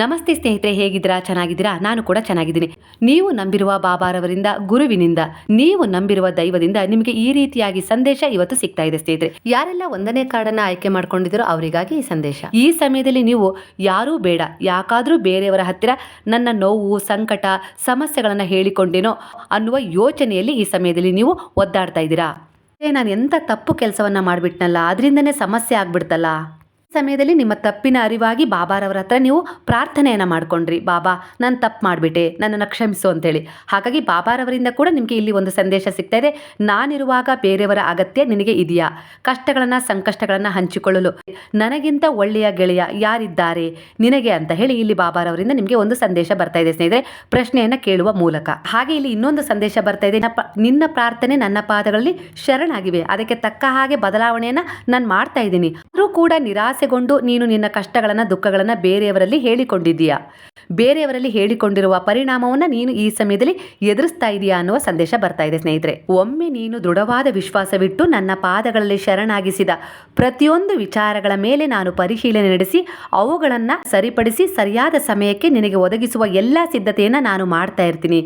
ನಮಸ್ತೆ ಸ್ನೇಹಿತರೆ, ಹೇಗಿದ್ದೀರಾ? ಚೆನ್ನಾಗಿದ್ದೀರಾ? ನಾನು ಕೂಡ ಚೆನ್ನಾಗಿದ್ದೀನಿ. ನೀವು ನಂಬಿರುವ ಬಾಬಾರವರಿಂದ, ಗುರುವಿನಿಂದ, ನೀವು ನಂಬಿರುವ ದೈವದಿಂದ ನಿಮಗೆ ಈ ರೀತಿಯಾಗಿ ಸಂದೇಶ ಇವತ್ತು ಸಿಗ್ತಾ ಇದೆ ಸ್ನೇಹಿತರೆ. ಯಾರೆಲ್ಲ ಒಂದನೇ ಕಾರ್ಡನ್ನ ಆಯ್ಕೆ ಮಾಡ್ಕೊಂಡಿದ್ದೀರೋ ಅವರಿಗಾಗಿ ಈ ಸಂದೇಶ. ಈ ಸಮಯದಲ್ಲಿ ನೀವು ಯಾರೂ ಬೇಡ, ಯಾಕಾದ್ರೂ ಬೇರೆಯವರ ಹತ್ತಿರ ನನ್ನ ನೋವು, ಸಂಕಟ, ಸಮಸ್ಯೆಗಳನ್ನ ಹೇಳಿಕೊಂಡೇನೋ ಅನ್ನುವ ಯೋಚನೆಯಲ್ಲಿ ಈ ಸಮಯದಲ್ಲಿ ನೀವು ಒದ್ದಾಡ್ತಾ ಇದ್ದೀರಾ? ನಾನು ಎಂಥ ತಪ್ಪು ಕೆಲಸವನ್ನ ಮಾಡಿಬಿಟ್ನಲ್ಲ? ಅದರಿಂದನೇ ಸಮಸ್ಯೆ ಆಗ್ಬಿಡ್ತಲ್ಲ? ಸಮಯದಲ್ಲಿ ನಿಮ್ಮ ತಪ್ಪಿನ ಅರಿವಾಗಿ ಬಾಬಾರವರ ಹತ್ರ ನೀವು ಪ್ರಾರ್ಥನೆಯನ್ನು ಮಾಡ್ಕೊಂಡ್ರಿ. ಬಾಬಾ, ನಾನು ತಪ್ಪು ಮಾಡಿಬಿಟ್ಟೆ. ನನ್ನನ್ನು ಕ್ಷಮಿಸು ಅಂತೇಳಿ. ಹಾಗಾಗಿ ಬಾಬಾರವರಿಂದ ಕೂಡ ನಿಮಗೆ ಇಲ್ಲಿ ಒಂದು ಸಂದೇಶ ಸಿಗ್ತಾ ಇದೆ. ನಾನಿರುವಾಗ ಬೇರೆಯವರ ಅಗತ್ಯ ನಿನಗೆ ಇದೆಯಾ. ಕಷ್ಟಗಳನ್ನು ಸಂಕಷ್ಟಗಳನ್ನು ಹಂಚಿಕೊಳ್ಳಲು. ನನಗಿಂತ ಒಳ್ಳೆಯ ಗೆಳೆಯ ಯಾರಿದ್ದಾರೆ? ನಿನಗೆ ಅಂತ ಹೇಳಿ ಇಲ್ಲಿ ಬಾಬಾರವರಿಂದ ನಿಮಗೆ ಒಂದು ಸಂದೇಶ ಬರ್ತಾ ಇದೆ ಸ್ನೇಹಿತರೆ. ಪ್ರಶ್ನೆಯನ್ನು ಕೇಳುವ ಮೂಲಕ. ಹಾಗೆ ಇಲ್ಲಿ ಇನ್ನೊಂದು ಸಂದೇಶ ಬರ್ತಾ ಇದೆ. ನಿನ್ನ ಪ್ರಾರ್ಥನೆ ನನ್ನ ಪಾದಗಳಲ್ಲಿ ಶರಣಾಗಿವೆ. ಅದಕ್ಕೆ ತಕ್ಕ ಹಾಗೆ ಬದಲಾವಣೆಯನ್ನ ನಾನು ಮಾಡ್ತಾ ಇದ್ದೀನಿ. ಆದರೂ ಕೂಡ ನಿರಾಸೆಗೊಂಡು ನೀನು ನಿನ್ನ ಕಷ್ಟಗಳನ್ನು, ದುಃಖಗಳನ್ನು ಬೇರೆಯವರಲ್ಲಿ ಹೇಳಿಕೊಂಡಿದ್ದೀಯಾ? ಬೇರೆಯವರಲ್ಲಿ ಹೇಳಿಕೊಂಡಿರುವ ಪರಿಣಾಮವನ್ನು ನೀನು ಈ ಸಮಯದಲ್ಲಿ ಎದುರಿಸ್ತಾ ಇದೆಯಾ ಅನ್ನುವ ಸಂದೇಶ ಬರ್ತಾ ಇದೆ ಸ್ನೇಹಿತರೆ. ಒಮ್ಮೆ ನೀನು ದೃಢವಾದ ವಿಶ್ವಾಸವಿಟ್ಟು ನನ್ನ ಪಾದಗಳಲ್ಲಿ ಶರಣಾಗಿಸಿದ ಪ್ರತಿಯೊಂದು ವಿಚಾರಗಳ ಮೇಲೆ ನಾನು ಪರಿಶೀಲನೆ ನಡೆಸಿ, ಅವುಗಳನ್ನು ಸರಿಪಡಿಸಿ ಸರಿಯಾದ ಸಮಯಕ್ಕೆ ನಿನಗೆ ಒದಗಿಸುವ ಎಲ್ಲ ಸಿದ್ಧತೆಯನ್ನು ನಾನು ಮಾಡ್ತಾ ಇರ್ತೀನಿ.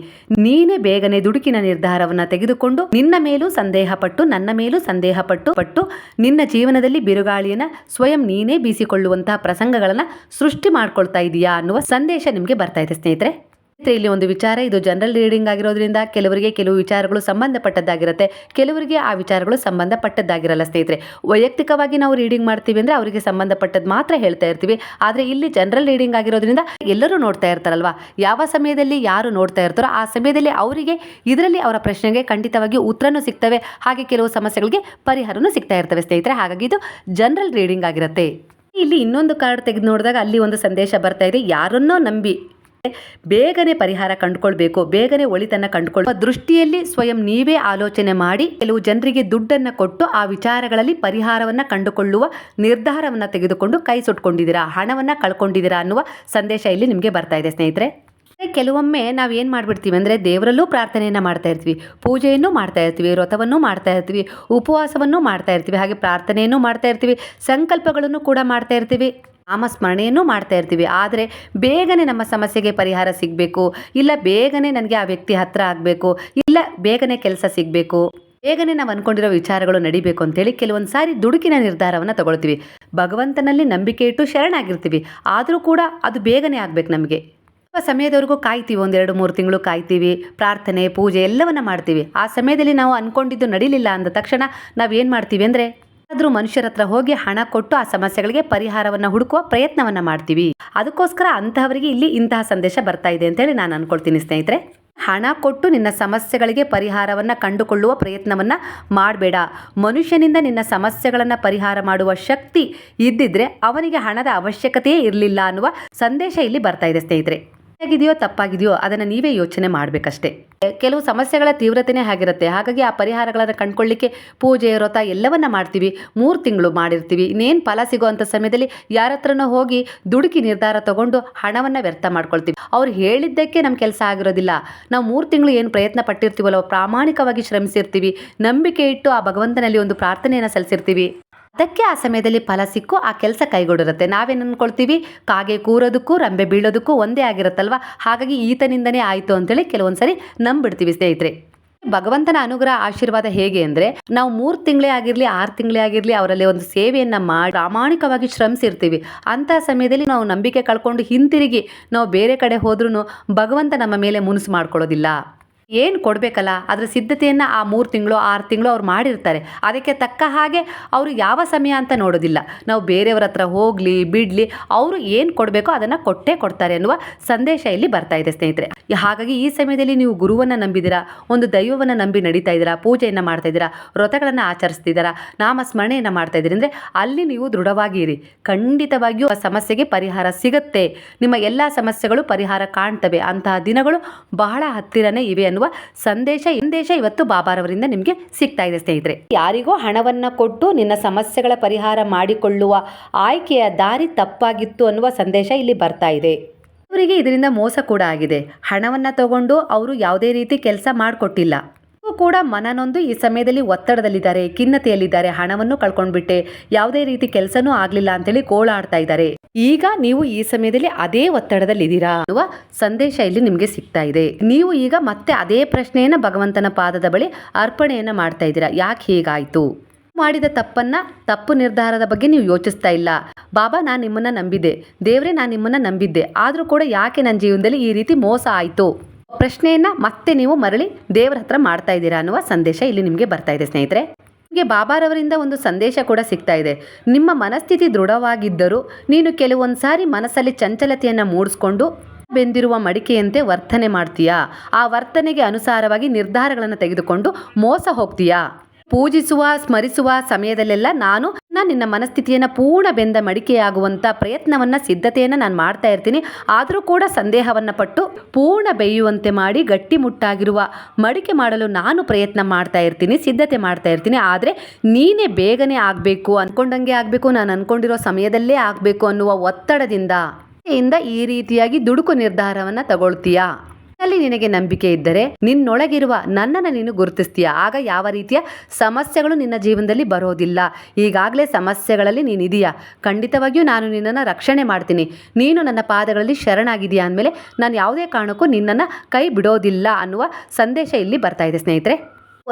ನೀನೇ ಬೇಗನೆ ದುಡುಕಿನ ನಿರ್ಧಾರವನ್ನು ತೆಗೆದುಕೊಂಡು ನಿನ್ನ ಮೇಲೂ ಸಂದೇಹ ಪಟ್ಟು ನನ್ನ ಮೇಲೂ ಸಂದೇಹ ಪಟ್ಟು ಪಟ್ಟು ನಿನ್ನ ಜೀವನದಲ್ಲಿ ಬಿರುಗಾಳಿಯನ್ನ ಸ್ವಯಂ ನೀನೇ ಬೀಸಿಕೊಳ್ಳುವಂತಹ ಪ್ರಸಂಗಗಳನ್ನು ಸೃಷ್ಟಿ ಮಾಡ್ಕೊಳ್ತಾ ಇದೀಯಾ ಅನ್ನುವ ಸಂದೇಶ ನಿಮಗೆ ಬರ್ತಾ ಇದೆ ಸ್ನೇಹಿತರೆ, ಇಲ್ಲಿ ಒಂದು ವಿಚಾರ, ಇದು ಜನರಲ್ ರೀಡಿಂಗ್ ಆಗಿರೋದ್ರಿಂದ ಕೆಲವರಿಗೆ ಕೆಲವು ವಿಚಾರಗಳು ಸಂಬಂಧಪಟ್ಟದ್ದಾಗಿರುತ್ತೆ. ಕೆಲವರಿಗೆ ಆ ವಿಚಾರಗಳು ಸಂಬಂಧಪಟ್ಟದ್ದಾಗಿರಲ್ಲ ಸ್ನೇಹಿತರೆ. ವೈಯಕ್ತಿಕವಾಗಿ ನಾವು ರೀಡಿಂಗ್ ಮಾಡ್ತೀವಿ ಅಂದ್ರೆ ಅವರಿಗೆ ಸಂಬಂಧಪಟ್ಟದ್ದು ಮಾತ್ರ ಹೇಳ್ತಾ ಇರ್ತೀವಿ. ಆದರೆ ಇಲ್ಲಿ ಜನರಲ್ ರೀಡಿಂಗ್ ಆಗಿರೋದ್ರಿಂದ ಎಲ್ಲರೂ ನೋಡ್ತಾ ಇರ್ತಾರಲ್ವಾ? ಯಾವ ಸಮಯದಲ್ಲಿ ಯಾರು ನೋಡ್ತಾ ಇರ್ತಾರೋ ಆ ಸಮಯದಲ್ಲಿ ಅವರಿಗೆ ಇದರಲ್ಲಿ ಅವರ ಪ್ರಶ್ನೆಗೆ ಖಂಡಿತವಾಗಿ ಉತ್ತರನೂ ಸಿಗ್ತವೆ. ಹಾಗೆ ಕೆಲವು ಸಮಸ್ಯೆಗಳಿಗೆ ಪರಿಹಾರನೂ ಸಿಗ್ತಾ ಇರ್ತವೆ ಸ್ನೇಹಿತರೆ. ಹಾಗಾಗಿ ಇದು ಜನರಲ್ ರೀಡಿಂಗ್ ಆಗಿರುತ್ತೆ. ಇಲ್ಲಿ ಇನ್ನೊಂದು ಕಾರ್ಡ್ ತೆಗೆದು ನೋಡಿದಾಗ ಅಲ್ಲಿ ಒಂದು ಸಂದೇಶ ಬರ್ತಾ ಇದೆ. ಯಾರನ್ನೋ ನಂಬಿ ಬೇಗನೆ ಪರಿಹಾರ ಕಂಡುಕೊಳ್ಬೇಕು, ಬೇಗನೆ ಒಳಿತನ್ನ ಕಂಡುಕೊಳ್ಳುವ ದೃಷ್ಟಿಯಲ್ಲಿ ಸ್ವಯಂ ನೀವೇ ಆಲೋಚನೆ ಮಾಡಿ, ಕೆಲವು ಜನರಿಗೆ ದುಡ್ಡನ್ನ ಕೊಟ್ಟು ಆ ವಿಚಾರಗಳಲ್ಲಿ ಪರಿಹಾರವನ್ನ ಕಂಡುಕೊಳ್ಳುವ ನಿರ್ಧಾರವನ್ನ ತೆಗೆದುಕೊಂಡು ಕೈ ಸುಟ್ಕೊಂಡಿದ್ದೀರಾ, ಹಣವನ್ನ ಕಳ್ಕೊಂಡಿದ್ದೀರಾ ಅನ್ನುವ ಸಂದೇಶ ಇಲ್ಲಿ ನಿಮಗೆ ಬರ್ತಾ ಇದೆ ಸ್ನೇಹಿತರೆ. ಕೆಲವೊಮ್ಮೆ ನಾವು ಏನು ಮಾಡ್ಬಿಡ್ತೀವಿ ಅಂದರೆ ದೇವರಲ್ಲೂ ಪ್ರಾರ್ಥನೆಯನ್ನು ಮಾಡ್ತಾ ಇರ್ತೀವಿ, ಪೂಜೆಯನ್ನು ಮಾಡ್ತಾ ಇರ್ತೀವಿ, ವ್ರತವನ್ನು ಮಾಡ್ತಾ ಇರ್ತೀವಿ, ಉಪವಾಸವನ್ನು ಮಾಡ್ತಾ ಇರ್ತೀವಿ, ಹಾಗೆ ಪ್ರಾರ್ಥನೆಯನ್ನು ಮಾಡ್ತಾ ಇರ್ತೀವಿ, ಸಂಕಲ್ಪಗಳನ್ನು ಕೂಡ ಮಾಡ್ತಾ ಇರ್ತೀವಿ. ನಾಮಸ್ಮರಣೆಯನ್ನು ಮಾಡ್ತಾ ಇರ್ತೀವಿ. ಆದರೆ ಬೇಗನೆ ನಮ್ಮ ಸಮಸ್ಯೆಗೆ ಪರಿಹಾರ ಸಿಗಬೇಕು, ಇಲ್ಲ ಬೇಗನೆ ನನಗೆ ಆ ವ್ಯಕ್ತಿ ಹತ್ರ ಆಗಬೇಕು, ಇಲ್ಲ ಬೇಗನೆ ಕೆಲಸ ಸಿಗಬೇಕು, ಬೇಗನೆ ನಾವು ಅನ್ಕೊಂಡಿರೋ ವಿಚಾರಗಳು ನಡಿಬೇಕು ಅಂತೇಳಿ ಕೆಲವೊಂದು ಸಾರಿ ದುಡುಕಿನ ನಿರ್ಧಾರವನ್ನು ತಗೊಳ್ತೀವಿ. ಭಗವಂತನಲ್ಲಿ ನಂಬಿಕೆ ಇಟ್ಟು ಶರಣಾಗಿರ್ತೀವಿ. ಆದರೂ ಕೂಡ ಅದು ಬೇಗನೆ ಆಗಬೇಕು ನಮಗೆ. ಸ್ವಲ್ಪ ಸಮಯದವರೆಗೂ ಕಾಯ್ತೀವಿ ಒಂದೆರಡು ಮೂರು ತಿಂಗಳು ಕಾಯ್ತೀವಿ, ಪ್ರಾರ್ಥನೆ, ಪೂಜೆ ಎಲ್ಲವನ್ನ ಮಾಡ್ತೀವಿ. ಆ ಸಮಯದಲ್ಲಿ ನಾವು ಅನ್ಕೊಂಡಿದ್ದು ನಡೀಲಿಲ್ಲ ಅಂದ ತಕ್ಷಣ ನಾವು ಏನು ಮಾಡ್ತೀವಿ ಅಂದರೆ ಆದರೂ ಮನುಷ್ಯರ ಹತ್ರ ಹೋಗಿ ಹಣ ಕೊಟ್ಟು ಆ ಸಮಸ್ಯೆಗಳಿಗೆ ಪರಿಹಾರವನ್ನ ಹುಡುಕುವ ಪ್ರಯತ್ನವನ್ನ ಮಾಡ್ತೀವಿ. ಅದಕ್ಕೋಸ್ಕರ ಅಂತಹವರಿಗೆ ಇಲ್ಲಿ ಇಂತಹ ಸಂದೇಶ ಬರ್ತಾ ಇದೆ ಅಂತ ಹೇಳಿ ನಾನು ಅನ್ಕೊಳ್ತೀನಿ ಸ್ನೇಹಿತರೆ. ಹಣ ಕೊಟ್ಟು ನಿನ್ನ ಸಮಸ್ಯೆಗಳಿಗೆ ಪರಿಹಾರವನ್ನ ಕಂಡುಕೊಳ್ಳುವ ಪ್ರಯತ್ನವನ್ನ ಮಾಡಬೇಡ. ಮನುಷ್ಯನಿಂದ ನಿನ್ನ ಸಮಸ್ಯೆಗಳನ್ನ ಪರಿಹಾರ ಮಾಡುವ ಶಕ್ತಿ ಇದ್ದಿದ್ರೆ ಅವನಿಗೆ ಹಣದ ಅವಶ್ಯಕತೆಯೇ ಇರಲಿಲ್ಲ ಅನ್ನುವ ಸಂದೇಶ ಇಲ್ಲಿ ಬರ್ತಾ ಇದೆ ಸ್ನೇಹಿತರೆ. ಆಗಿದೆಯೋ ತಪ್ಪಾಗಿದೆಯೋ ಅದನ್ನು ನೀವೇ ಯೋಚನೆ ಮಾಡಬೇಕಷ್ಟೇ. ಕೆಲವು ಸಮಸ್ಯೆಗಳ ತೀವ್ರತೆನೇ ಆಗಿರುತ್ತೆ. ಹಾಗಾಗಿ ಆ ಪರಿಹಾರಗಳನ್ನು ಕಂಡುಕೊಳ್ಳಿಕ್ಕೆ ಪೂಜೆ, ವ್ರತ ಎಲ್ಲವನ್ನ ಮಾಡ್ತೀವಿ. ಮೂರು ತಿಂಗಳು ಮಾಡಿರ್ತೀವಿ. ಇನ್ನೇನು ಫಲ ಸಿಗುವಂಥ ಸಮಯದಲ್ಲಿ ಯಾರ ಹತ್ರನೂ ಹೋಗಿ ದುಡುಕಿ ನಿರ್ಧಾರ ತಗೊಂಡು ಹಣವನ್ನು ವ್ಯರ್ಥ ಮಾಡ್ಕೊಳ್ತೀವಿ. ಅವ್ರು ಹೇಳಿದ್ದಕ್ಕೆ ನಮ್ಮ ಕೆಲಸ ಆಗಿರೋದಿಲ್ಲ. ನಾವು ಮೂರು ತಿಂಗಳು ಏನು ಪ್ರಯತ್ನ ಪಟ್ಟಿರ್ತೀವಲ್ಲ, ಪ್ರಾಮಾಣಿಕವಾಗಿ ಶ್ರಮಿಸಿರ್ತೀವಿ. ನಂಬಿಕೆ ಇಟ್ಟು ಆ ಭಗವಂತನಲ್ಲಿ ಒಂದು ಪ್ರಾರ್ಥನೆಯನ್ನು ಸಲ್ಲಿಸಿರ್ತೀವಿ. ಅದಕ್ಕೆ ಆ ಸಮಯದಲ್ಲಿ ಫಲ ಸಿಕ್ಕು, ಆ ಕೆಲಸ ಕೈಗೊಡಿರುತ್ತೆ. ನಾವೇನು ಅನ್ಕೊಳ್ತೀವಿ? ಕಾಗೆ ಕೂರೋದಕ್ಕೂ, ರಂಬೆ ಬೀಳೋದಕ್ಕೂ ಒಂದೇ ಆಗಿರುತ್ತಲ್ವಾ? ಹಾಗಾಗಿ ಈತನಿಂದನೇ ಆಯಿತು ಅಂತೇಳಿ ಕೆಲವೊಂದು ಸರಿ ನಂಬಿಡ್ತೀವಿ ಸ್ನೇಹಿತರೆ. ಭಗವಂತನ ಅನುಗ್ರಹ, ಆಶೀರ್ವಾದ ಹೇಗೆ ಅಂದರೆ, ನಾವು ಮೂರು ತಿಂಗಳೇ ಆಗಿರಲಿ, ಆರು ತಿಂಗಳೇ ಆಗಿರಲಿ ಅವರಲ್ಲಿ ಒಂದು ಸೇವೆಯನ್ನು ಮಾಡಿ ಪ್ರಾಮಾಣಿಕವಾಗಿ ಶ್ರಮಿಸಿರ್ತೀವಿ. ಅಂಥ ಸಮಯದಲ್ಲಿ ನಾವು ನಂಬಿಕೆ ಕಳ್ಕೊಂಡು ಹಿಂತಿರುಗಿ, ನಾವು ಬೇರೆ ಕಡೆ ಹೋದ್ರೂ ಭಗವಂತ ನಮ್ಮ ಮೇಲೆ ಮುನಿಸು ಮಾಡ್ಕೊಳ್ಳೋದಿಲ್ಲ. ಏನು ಕೊಡಬೇಕಲ್ಲ? ಅದರ ಸಿದ್ಧತೆಯನ್ನು ಆ ಮೂರು ತಿಂಗಳು, ಆರು ತಿಂಗಳು ಅವ್ರು ಮಾಡಿರ್ತಾರೆ. ಅದಕ್ಕೆ ತಕ್ಕ ಹಾಗೆ ಅವರು ಯಾವ ಸಮಯ ಅಂತ ನೋಡೋದಿಲ್ಲ. ನಾವು ಬೇರೆಯವ್ರ ಹತ್ರ ಹೋಗಲಿ, ಬಿಡಲಿ, ಅವರು ಏನು ಕೊಡಬೇಕೋ ಅದನ್ನು ಕೊಟ್ಟೇ ಕೊಡ್ತಾರೆ ಅನ್ನುವ ಸಂದೇಶ ಇಲ್ಲಿ ಬರ್ತಾ ಇದೆ ಸ್ನೇಹಿತರೆ. ಹಾಗಾಗಿ ಈ ಸಮಯದಲ್ಲಿ ನೀವು ಗುರುವನ್ನು ನಂಬಿದ್ದೀರಾ ಒಂದು ದೈವವನ್ನು ನಂಬಿ ನಡೀತಾ ಇದ್ದೀರಾ? ಪೂಜೆಯನ್ನು ಮಾಡ್ತಾ ಇದ್ದೀರಾ? ವ್ರತಗಳನ್ನು ಆಚರಿಸ್ತಿದ್ದೀರಾ? ನಾಮ ಸ್ಮರಣೆಯನ್ನು ಮಾಡ್ತಾ ಇದ್ದೀರಿ ಅಂದರೆ ಅಲ್ಲಿ ನೀವು ದೃಢವಾಗಿ ಇರಿ ಖಂಡಿತವಾಗಿಯೂ ಆ ಸಮಸ್ಯೆಗೆ ಪರಿಹಾರ ಸಿಗುತ್ತೆ. ನಿಮ್ಮ ಎಲ್ಲ ಸಮಸ್ಯೆಗಳು ಪರಿಹಾರ ಕಾಣ್ತವೆ. ಅಂತಹ ದಿನಗಳು ಬಹಳ ಹತ್ತಿರನೇ ಇವೆ ಅನ್ನುವ ಸಂದೇಶ ಸಂದೇಶ ಇವತ್ತು ಬಾಬಾರವರಿಂದ ನಿಮಗೆ ಸಿಗ್ತಾ ಇದೆ ಸ್ನೇಹಿತರೆ. ಯಾರಿಗೋ ಹಣವನ್ನ ಕೊಟ್ಟು ನಿನ್ನ ಸಮಸ್ಯೆಗಳ ಪರಿಹಾರ ಮಾಡಿಕೊಳ್ಳುವ ಆಯ್ಕೆಯ ದಾರಿ ತಪ್ಪಾಗಿತ್ತು ಅನ್ನುವ ಸಂದೇಶ ಇಲ್ಲಿ ಬರ್ತಾ ಇದೆ. ಅವರಿಗೆ ಇದರಿಂದ ಮೋಸ ಕೂಡ ಆಗಿದೆ. ಹಣವನ್ನ ತಗೊಂಡು ಅವರು ಯಾವುದೇ ರೀತಿ ಕೆಲಸ ಮಾಡಿಕೊಟ್ಟಿಲ್ಲ. ಕೂಡ ಮನನೊಂದು ಈ ಸಮಯದಲ್ಲಿ ಒತ್ತಡದಲ್ಲಿದ್ದಾರೆ, ಖಿನ್ನತೆಯಲ್ಲಿದ್ದಾರೆ, ಹಣವನ್ನು ಕಳ್ಕೊಂಡ್ಬಿಟ್ಟೆ, ಯಾವುದೇ ರೀತಿ ಕೆಲಸನೂ ಆಗಲಿಲ್ಲ ಅಂತೇಳಿ ಗೋಳಾಡ್ತಾ ಇದ್ದಾರೆ. ಈಗ ನೀವು ಈ ಸಮಯದಲ್ಲಿ ಅದೇ ಒತ್ತಡದಲ್ಲಿ ಇದ್ದೀರಾ ಅನ್ನುವ ಸಂದೇಶ ಇಲ್ಲಿ ನಿಮಗೆ ಸಿಗ್ತಾ ಇದೆ. ನೀವು ಈಗ ಮತ್ತೆ ಅದೇ ಪ್ರಶ್ನೆಯನ್ನ ಭಗವಂತನ ಪಾದದ ಬಳಿ ಅರ್ಪಣೆಯನ್ನ ಮಾಡ್ತಾ ಇದ್ದೀರಾ. ಯಾಕೆ ಹೀಗಾಯ್ತು? ಮಾಡಿದ ತಪ್ಪನ್ನ, ತಪ್ಪು ನಿರ್ಧಾರದ ಬಗ್ಗೆ ನೀವು ಯೋಚಿಸ್ತಾ ಇಲ್ಲ. ಬಾಬಾ, ನಾನು ನಿಮ್ಮನ್ನ ನಂಬಿದ್ದೆ. ದೇವ್ರೆ, ನಾನು ನಿಮ್ಮನ್ನ ನಂಬಿದ್ದೆ. ಆದರೂ ಕೂಡ ಯಾಕೆ ನನ್ನ ಜೀವನದಲ್ಲಿ ಈ ರೀತಿ ಮೋಸ ಆಯಿತು? ಪ್ರಶ್ನೆಯನ್ನ ಮತ್ತೆ ನೀವು ಮರಳಿ ದೇವರ ಹತ್ರ ಮಾಡ್ತಾ ಇದ್ದೀರಾ ಅನ್ನುವ ಸಂದೇಶ ಇಲ್ಲಿ ನಿಮಗೆ ಬರ್ತಾ ಇದೆ ಸ್ನೇಹಿತರೆ. ನಿಮಗೆ ಬಾಬಾರವರಿಂದ ಒಂದು ಸಂದೇಶ ಕೂಡ ಸಿಗ್ತಾ ಇದೆ. ನಿಮ್ಮ ಮನಸ್ಥಿತಿ ದೃಢವಾಗಿದ್ದರೂ ನೀನು ಕೆಲವೊಂದು ಸಾರಿ ಮನಸ್ಸಲ್ಲಿ ಚಂಚಲತೆಯನ್ನು ಮೂಡಿಸ್ಕೊಂಡು ಬೆಂದಿರುವ ಮಡಿಕೆಯಂತೆ ವರ್ತನೆ ಮಾಡ್ತೀಯಾ? ಆ ವರ್ತನೆಗೆ ಅನುಸಾರವಾಗಿ ನಿರ್ಧಾರಗಳನ್ನು ತೆಗೆದುಕೊಂಡು ಮೋಸ ಹೋಗ್ತೀಯಾ? ಪೂಜಿಸುವ, ಸ್ಮರಿಸುವ ಸಮಯದಲ್ಲೆಲ್ಲ ನಾನು ನಾನು ನಿನ್ನ ಮನಸ್ಥಿತಿಯನ್ನು ಪೂರ್ಣ ಬೆಂದ ಮಡಿಕೆಯಾಗುವಂಥ ಪ್ರಯತ್ನವನ್ನು, ಸಿದ್ಧತೆಯನ್ನು ನಾನು ಮಾಡ್ತಾ ಇರ್ತೀನಿ. ಆದರೂ ಕೂಡ ಸಂದೇಹವನ್ನು ಪಟ್ಟು ಪೂರ್ಣ ಬೇಯುವಂತೆ ಮಾಡಿ ಗಟ್ಟಿಮುಟ್ಟಾಗಿರುವ ಮಡಿಕೆ ಮಾಡಲು ನಾನು ಪ್ರಯತ್ನ ಮಾಡ್ತಾ ಇರ್ತೀನಿ, ಸಿದ್ಧತೆ ಮಾಡ್ತಾ ಇರ್ತೀನಿ. ಆದರೆ ನೀನೇ ಬೇಗನೆ ಆಗಬೇಕು ಅಂದ್ಕೊಂಡಂಗೆ ಆಗಬೇಕು, ನಾನು ಅಂದ್ಕೊಂಡಿರೋ ಸಮಯದಲ್ಲೇ ಆಗಬೇಕು ಅನ್ನುವ ಒತ್ತಡದಿಂದ ಈ ರೀತಿಯಾಗಿ ದುಡುಕು ನಿರ್ಧಾರವನ್ನು ತಗೊಳ್ತೀಯಾ? ಅಲ್ಲಿ ನಿನಗೆ ನಂಬಿಕೆ ಇದ್ದರೆ ನಿನ್ನೊಳಗಿರುವ ನನ್ನನ್ನು ನೀನು ಗುರುತಿಸ್ತೀಯ? ಆಗ ಯಾವ ರೀತಿಯ ಸಮಸ್ಯೆಗಳು ನಿನ್ನ ಜೀವನದಲ್ಲಿ ಬರೋದಿಲ್ಲ. ಈಗಾಗಲೇ ಸಮಸ್ಯೆಗಳಲ್ಲಿ ನೀನಿದೆಯಾ ಖಂಡಿತವಾಗಿಯೂ ನಾನು ನಿನ್ನನ್ನು ರಕ್ಷಣೆ ಮಾಡ್ತೀನಿ. ನೀನು ನನ್ನ ಪಾದಗಳಲ್ಲಿ ಶರಣಾಗಿದೆಯಾ ಅಂದಮೇಲೆ ನಾನು ಯಾವುದೇ ಕಾರಣಕ್ಕೂ ನಿನ್ನನ್ನು ಕೈ ಬಿಡೋದಿಲ್ಲ ಅನ್ನುವ ಸಂದೇಶ ಇಲ್ಲಿ ಬರ್ತಾ ಇದೆ ಸ್ನೇಹಿತರೆ.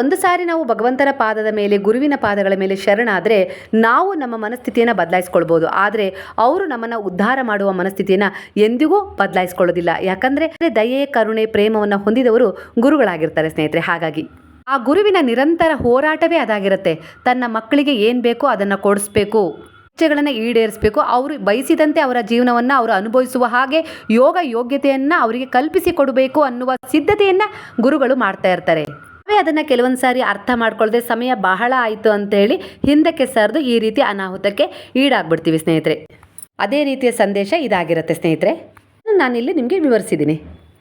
ಒಂದು ಸಾರಿ ನಾವು ಭಗವಂತನ ಪಾದದ ಮೇಲೆ, ಗುರುವಿನ ಪಾದಗಳ ಮೇಲೆ ಶರಣಾದರೆ ನಾವು ನಮ್ಮ ಮನಸ್ಥಿತಿಯನ್ನು ಬದಲಾಯಿಸ್ಕೊಳ್ಬೋದು. ಆದರೆ ಅವರು ನಮ್ಮನ್ನು ಉದ್ಧಾರ ಮಾಡುವ ಮನಸ್ಥಿತಿಯನ್ನು ಎಂದಿಗೂ ಬದಲಾಯಿಸ್ಕೊಳ್ಳೋದಿಲ್ಲ. ಯಾಕಂದರೆ ದಯೆ, ಕರುಣೆ, ಪ್ರೇಮವನ್ನು ಹೊಂದಿದವರು ಗುರುಗಳಾಗಿರ್ತಾರೆ ಸ್ನೇಹಿತರೆ. ಹಾಗಾಗಿ ಆ ಗುರುವಿನ ನಿರಂತರ ಹೋರಾಟವೇ ಅದಾಗಿರುತ್ತೆ. ತನ್ನ ಮಕ್ಕಳಿಗೆ ಏನು ಬೇಕೋ ಅದನ್ನು ಕೊಡಿಸ್ಬೇಕು. ಇಚ್ಛೆಗಳನ್ನು ಈಡೇರಿಸಬೇಕು. ಅವರು ಬಯಸಿದಂತೆ ಅವರ ಜೀವನವನ್ನು ಅವರು ಅನುಭವಿಸುವ ಹಾಗೆ ಯೋಗ ಯೋಗ್ಯತೆಯನ್ನು ಅವರಿಗೆ ಕಲ್ಪಿಸಿ ಕೊಡಬೇಕು ಅನ್ನುವ ಸಿದ್ಧತೆಯನ್ನು ಗುರುಗಳು ಮಾಡ್ತಾ ಇರ್ತಾರೆ. ನಾವೇ ಅದನ್ನು ಕೆಲವೊಂದು ಸಾರಿ ಅರ್ಥ ಮಾಡ್ಕೊಳ್ಳದೆ ಸಮಯ ಬಹಳ ಆಯಿತು ಅಂತೇಳಿ ಹಿಂದಕ್ಕೆ ಸರಿದು ಈ ರೀತಿ ಅನಾಹುತಕ್ಕೆ ಈಡಾಗ್ಬಿಡ್ತೀವಿ ಸ್ನೇಹಿತರೆ. ಅದೇ ರೀತಿಯ ಸಂದೇಶ ಇದಾಗಿರುತ್ತೆ ಸ್ನೇಹಿತರೆ. ನಾನಿಲ್ಲಿ ನಿಮಗೆ ವಿವರಿಸಿದ್ದೀನಿ